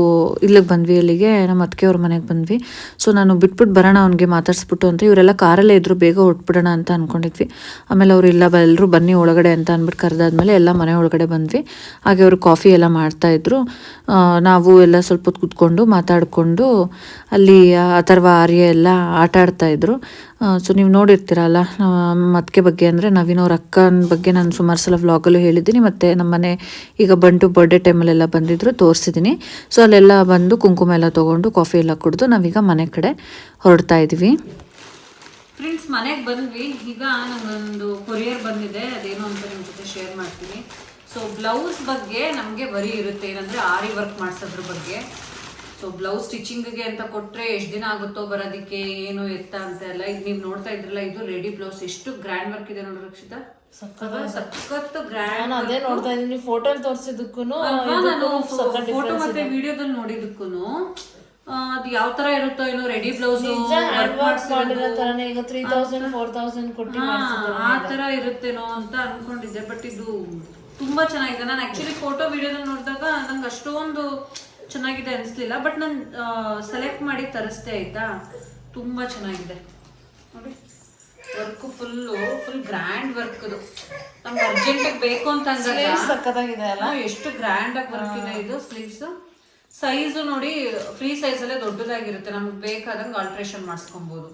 ಇಲ್ಲಿಗೆ ಬಂದ್ವಿ ಅಲ್ಲಿಗೆ ನಮ್ಮ ಅತ್ತಿಗೆ ಅವ್ರ ಮನೆಗೆ ಬಂದ್ವಿ. ಸೊ ನಾನು ಬಿಟ್ಬಿಟ್ಟು ಬರೋಣ, ಅವ್ನಿಗೆ ಮಾತಾಡಿಸ್ಬಿಟ್ಟು ಅಂತ ಇವರೆಲ್ಲ ಕಾರಲ್ಲೇ ಇದ್ರು, ಬೇಗ ಹೊಟ್ಬಿಡೋಣ ಅಂತ ಅಂದ್ಕೊಂಡಿದ್ವಿ ಆಮೇಲೆ ಅವ್ರು, ಇಲ್ಲ ಎಲ್ಲರೂ ಬನ್ನಿ ಒಳಗಡೆ ಅಂತ ಅಂದ್ಬಿಟ್ಟು ಕರೆದಾದ್ಮೇಲೆ ಎಲ್ಲ ಮನೆ ಒಳಗಡೆ ಬಂದ್ವಿ. ಹಾಗೆ ಅವರು ಕಾಫಿ ಎಲ್ಲ ಮಾಡ್ತಾ ಇದ್ರು. ನಾವು ಎಲ್ಲ ಸ್ವಲ್ಪ ಹೊತ್ತು ಕೂತ್ಕೊಂಡು ಮಾತಾಡಿಕೊಂಡು ಅಲ್ಲಿ ಅಥರ್ವ ಆರ್ಯ ಎಲ್ಲ ಆಟ ಆಡ್ತಾಯಿದ್ರು ಸೊ ನೀವು ನೋಡಿರ್ತೀರಲ್ಲ, ನಮ್ಮ ಬಗ್ಗೆ ಅಂದರೆ ನವೀನ್ ಅವ್ರ ಅಕ್ಕನ ಬಗ್ಗೆ ನಾನು ಸುಮಾರು ಸಲ ವ್ಲಾಗಲ್ಲೂ ಹೇಳಿದ್ದೀನಿ. ಮತ್ತು ನಮ್ಮನೆ ಈಗ ಬಂಟು ಬರ್ಡೇ ಟೈಮಲ್ಲೆಲ್ಲ ಬಂದಿದ್ದರು ತೋರಿಸಿದ್ದೀನಿ ಸೊ ಅಲ್ಲೆಲ್ಲ ಬಂದು ಕುಂಕುಮ ಎಲ್ಲ ತೊಗೊಂಡು ಕಾಫಿ ಎಲ್ಲ ಕುಡಿದು ನಾವೀಗ ಮನೆ ಕಡೆ ಹೊರಡ್ತಾ ಇದ್ದೀವಿ. ಫ್ರೆಂಡ್ಸ್ ಮನೆಗೆ ಬಂದ್ವಿ. ಈಗ ನಮಗೊಂದು ಕೊರಿಯರ್ ಬಂದಿದೆ. ಅದೇನು ಅಂತ ನಿಮ್ಮ ಜೊತೆ ಶೇರ್ ಮಾಡ್ತೀನಿ. ಸೊ ಬ್ಲೌಸ್ ಬಗ್ಗೆ ನಮಗೆ ಬರೀ ಇರುತ್ತೆ. ಏನಂದರೆ ಆರಿ ವರ್ಕ್ ಮಾಡಿಸೋದ್ರ ಬಗ್ಗೆ. ಸೊ ಬ್ಲೌಸ್ ಸ್ಟಿಚಿಂಗ್ಗೆ ಅಂತ ಕೊಟ್ಟರೆ ಎಷ್ಟು ದಿನ ಆಗುತ್ತೋ ಬರೋದಕ್ಕೆ, ಏನು ಎತ್ತ ಅಂತ ಎಲ್ಲ. ಈಗ ನೀವು ನೋಡ್ತಾ ಇದ್ರಲ್ಲ, ಇದು ರೆಡಿ ಬ್ಲೌಸ್ ಎಷ್ಟು ಗ್ರ್ಯಾಂಡ್ ವರ್ಕ್ ಇದೆ ನೋಡಿ ರಕ್ಷಿತಾ. ಸಖತ್ತು ಗ್ರ್ಯಾಂಡ್ ಅದೇ ನೋಡ್ತಾ ಇದೀನಿ ಫೋಟೋ ತೋರಿಸಿದಕ್ಕೂ ನಾನು ಫೋಟೋ ಮತ್ತೆ ವಿಡಿಯೋದಲ್ಲಿ ನೋಡಿದಕ್ಕೂ ಅದು ಯಾವ ತರ ಇರುತ್ತೋ ಏನೋ ರೆಡಿ ಬ್ಲೌಸ್ ತರನೇ ಈಗ ತ್ರೀ ತೌಸಂಡ್ ಫೋರ್ ತೌಸಂಡ್ ಕೊಟ್ಟು ಆ ತರ ಇರುತ್ತೇನೋ ಅಂತ ಅನ್ಕೊಂಡಿದ್ದೆ ಬಟ್ ಇದು ತುಂಬಾ ಚೆನ್ನಾಗಿದೆ. ನಾನು ಆಕ್ಚುಲಿ ಫೋಟೋ ವಿಡಿಯೋದಲ್ಲಿ ನೋಡಿದಾಗ ನಂಗೆ ಅಷ್ಟೊಂದು ಚೆನ್ನಾಗಿದೆ ಅನಿಸ್ಲಿಲ್ಲ ಬಟ್ ನಾನು ಸೆಲೆಕ್ಟ್ ಮಾಡಿ ತರಿಸ್ದೆ ಆಯ್ತಾ? ತುಂಬಾ ಚೆನ್ನಾಗಿದೆ. ನೋಡಿ. Work full full grand work ಅದು ನಮ್ಗೆ ಅರ್ಜೆಂಟ್ ಬೇಕು ಅಂತ ಅಂದಾಗ ಸಕ್ಕತ್ತಾಗಿದೆ ಅಲ್ಲ? ಎಷ್ಟು ಗ್ರ್ಯಾಂಡಾಗಿ ವರ್ಕ್ ಇದೆ ಇದು ಸ್ಲೀವ್ಸ್ ಸೈಜು ನೋಡಿ ಫ್ರೀ ಸೈಜ್ ಅಲ್ಲೇ ದೊಡ್ಡದಾಗಿರುತ್ತೆ. ನಮ್ಗೆ ಬೇಕಾದಂಗೆ ಆಲ್ಟ್ರೇಷನ್ ಮಾಡಿಸ್ಕೊಬೋದು.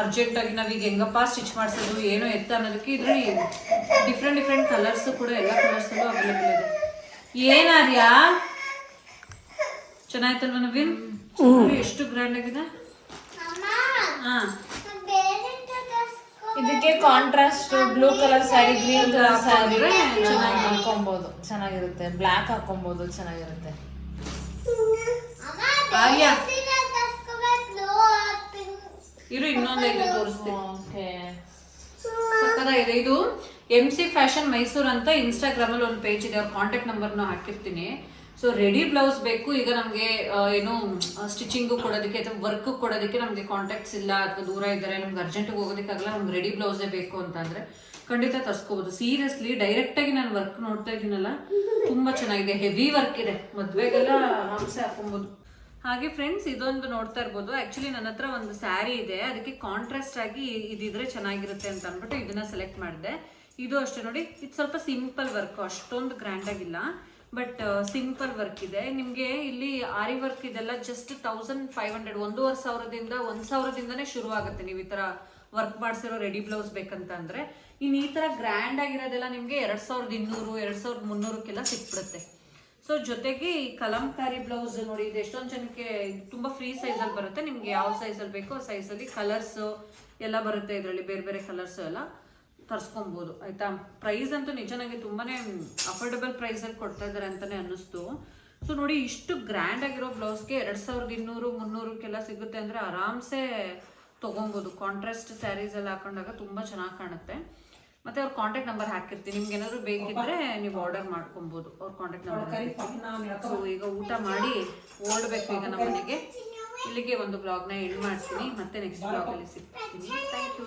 ಅರ್ಜೆಂಟ್ ಆಗಿ ನಾವೀಗ ಹೆಂಗಪ್ಪ ಸ್ಟಿಚ್ ಮಾಡಿಸೋದು ಏನೋ ಎತ್ತ ಅನ್ನೋದಕ್ಕೆ ಇದ್ರಲ್ಲಿ ಡಿಫ್ರೆಂಟ್ ಡಿಫ್ರೆಂಟ್ ಕಲರ್ಸ್ ಕೂಡ ಎಲ್ಲ ಕಲರ್ಸಲ್ಲೂ ಅವೈಲೇಬಲ್ ಇದೆ. ಏನಾರ್ಯಾ ಚೆನ್ನಾಯ್ತಲ್ವ ನವೀನ್? ಎಷ್ಟು ಗ್ರ್ಯಾಂಡ್ ಆಗಿದೆ? ಹಾ. ಇದಕ್ಕೆ contrast blue colour sari green colour sari ಚೆನ್ನಾಗಿ ಹಾಕೊಬಹುದು ಚೆನ್ನಾಗಿರುತ್ತೆ. ಬ್ಲ್ಯಾಕ್ ಹಾಕೊಬಹುದು ಚೆನ್ನಾಗಿರುತ್ತೆ. ಇರು ಇನ್ನೊಂದೈದು ತೋರಿಸ್ತೀನಿ. ಇದು ಎಂ ಸಿ ಫ್ಯಾಷನ್ ಮೈಸೂರು ಅಂತ ಇನ್ಸ್ಟಾಗ್ರಾಮಲ್ಲಿ ಒಂದು ಪೇಜ್ ಇದೆ. ಅವ್ರ ಕಾಂಟ್ಯಾಕ್ಟ್ ನಂಬರ್ನ ಹಾಕಿರ್ತೀನಿ. ಸೊ ರೆಡಿ ಬ್ಲೌಸ್ ಬೇಕು. ಈಗ ನಮಗೆ ಏನು ಸ್ಟಿಚಿಂಗು ಕೊಡೋದಕ್ಕೆ ಅಥವಾ ವರ್ಕ್ ಕೊಡೋದಕ್ಕೆ ನಮಗೆ ಕಾಂಟ್ಯಾಕ್ಟ್ಸ್ ಇಲ್ಲ ಅಥವಾ ದೂರ ಇದ್ದಾರೆ, ನಮ್ಗೆ ಅರ್ಜೆಂಟಿಗೆ ಹೋಗೋದಕ್ಕಾಗಲ್ಲ, ನಮ್ಗೆ ರೆಡಿ ಬ್ಲೌಸೇ ಬೇಕು ಅಂತಂದ್ರೆ ಖಂಡಿತ ತರಿಸ್ಕೋಬೋದು. ಸೀರಿಯಸ್ಲಿ ಡೈರೆಕ್ಟಾಗಿ ನಾನು ವರ್ಕ್ ನೋಡ್ತಾ ಇದ್ದೀನಲ್ಲ, ತುಂಬ ಚೆನ್ನಾಗಿದೆ. ಹೆವಿ ವರ್ಕ್ ಇದೆ. ಮದುವೆಗೆಲ್ಲ ಆರಾಮ್ಸೆ ಹಾಕೊಬೋದು ಹಾಗೆ ಫ್ರೆಂಡ್ಸ್ ಇದೊಂದು ನೋಡ್ತಾ ಇರ್ಬೋದು. ಆ್ಯಕ್ಚುಲಿ ನನ್ನ ಹತ್ರ ಒಂದು ಸ್ಯಾರಿ ಇದೆ. ಅದಕ್ಕೆ ಕಾಂಟ್ರಾಸ್ಟ್ ಆಗಿ ಇದಿದ್ರೆ ಚೆನ್ನಾಗಿರುತ್ತೆ ಅಂತ ಅಂದ್ಬಿಟ್ಟು ಇದನ್ನ ಸೆಲೆಕ್ಟ್ ಮಾಡಿದೆ. ಇದು ಅಷ್ಟೇ ನೋಡಿ, ಇದು ಸ್ವಲ್ಪ ಸಿಂಪಲ್ ವರ್ಕ್ ಅಷ್ಟೊಂದು ಗ್ರ್ಯಾಂಡ್ ಆಗಿಲ್ಲ. ಬಟ್ ಸಿಂಪಲ್ ವರ್ಕ್ ಇದೆ. ನಿಮಗೆ ಇಲ್ಲಿ ಆರಿ ವರ್ಕ್ ಇದೆಲ್ಲ ಜಸ್ಟ್ ತೌಸಂಡ್ ಫೈವ್ ಹಂಡ್ರೆಡ್ ಒಂದೂವರೆ ಸಾವಿರದಿಂದ, ಒಂದು ಸಾವಿರದಿಂದನೇ ಶುರು ಆಗುತ್ತೆ ನೀವು ಈ ಥರ ವರ್ಕ್ ಮಾಡಿಸಿರೋ ರೆಡಿ ಬ್ಲೌಸ್ ಬೇಕಂತ ಅಂದ್ರೆ ಇನ್ನು ಈ ಥರ ಗ್ರ್ಯಾಂಡ್ ಆಗಿರೋದೆಲ್ಲ ನಿಮಗೆ ಎರಡು ಸಾವಿರದ ಇನ್ನೂರು, ಎರಡು ಸಾವಿರದ ಮುನ್ನೂರಕ್ಕೆಲ್ಲ ಸಿಕ್ಬಿಡುತ್ತೆ. ಸೊ ಜೊತೆಗೆ ಈ ಕಲಂಕಾರಿ ಬ್ಲೌಸ್ ನೋಡಿ, ಇದು ಎಷ್ಟೊಂದು ಜನಕ್ಕೆ ತುಂಬ ತುಂಬಾ ಫ್ರೀ ಸೈಜಲ್ಲಿ ಬರುತ್ತೆ. ನಿಮ್ಗೆ ಯಾವ ಸೈಜಲ್ಲಿ ಬೇಕೋ ಆ ಸೈಜಲ್ಲಿ ಕಲರ್ಸ್ ಎಲ್ಲ ಬರುತ್ತೆ ಇದರಲ್ಲಿ, ಬೇರೆ ಬೇರೆ ಕಲರ್ಸ್ ಎಲ್ಲ. ತರಿಸ್ಕೊಬೋದು ಆಯಿತಾ? ಪ್ರೈಸ್ ಅಂತೂ ನಿಜ ತುಂಬಾ ಅಫೋರ್ಡಬಲ್ ಪ್ರೈಸಲ್ಲಿ ಕೊಡ್ತಾ ಇದ್ದಾರೆ ಅಂತಲೇ ಅನ್ನಿಸ್ತು. ಸೊ ನೋಡಿ ಇಷ್ಟು ಗ್ರ್ಯಾಂಡ್ ಆಗಿರೋ ಬ್ಲೌಸ್ಗೆ ಎರಡು ಸಾವಿರದ ಇನ್ನೂರು ಮುನ್ನೂರಕ್ಕೆಲ್ಲ ಸಿಗುತ್ತೆ ಅಂದರೆ ಆರಾಮ್ಸೆ ತೊಗೊಬೋದು. ಕಾಂಟ್ರಾಸ್ಟ್ ಸ್ಯಾರೀಸ್ ಎಲ್ಲ ಹಾಕೊಂಡಾಗ ತುಂಬ ಚೆನ್ನಾಗಿ ಕಾಣುತ್ತೆ. ಮತ್ತೆ ಅವ್ರ ಕಾಂಟ್ಯಾಕ್ಟ್ ನಂಬರ್ ಹಾಕಿರ್ತೀನಿ. ನಿಮ್ಗೆ ಏನಾದ್ರು ಬೇಕಿದ್ರೆ ನೀವು ಆರ್ಡರ್ ಮಾಡ್ಕೊಬೋದು ಅವ್ರ ಕಾಂಟ್ಯಾಕ್ಟ್ ನಂಬರ್ ಸೊ ಈಗ ಊಟ ಮಾಡಿ ಓಡಬೇಕು ಈಗ ನಮ್ಮ ಮನೆಗೆ. ಇಲ್ಲಿಗೆ ಒಂದು ಬ್ಲಾಗ್ನ ಎಂಡ್ ಮಾಡ್ತೀನಿ. ಮತ್ತೆ ನೆಕ್ಸ್ಟ್ ಬ್ಲಾಗಲ್ಲಿ ಸಿಗ್ತೀನಿ. Thank you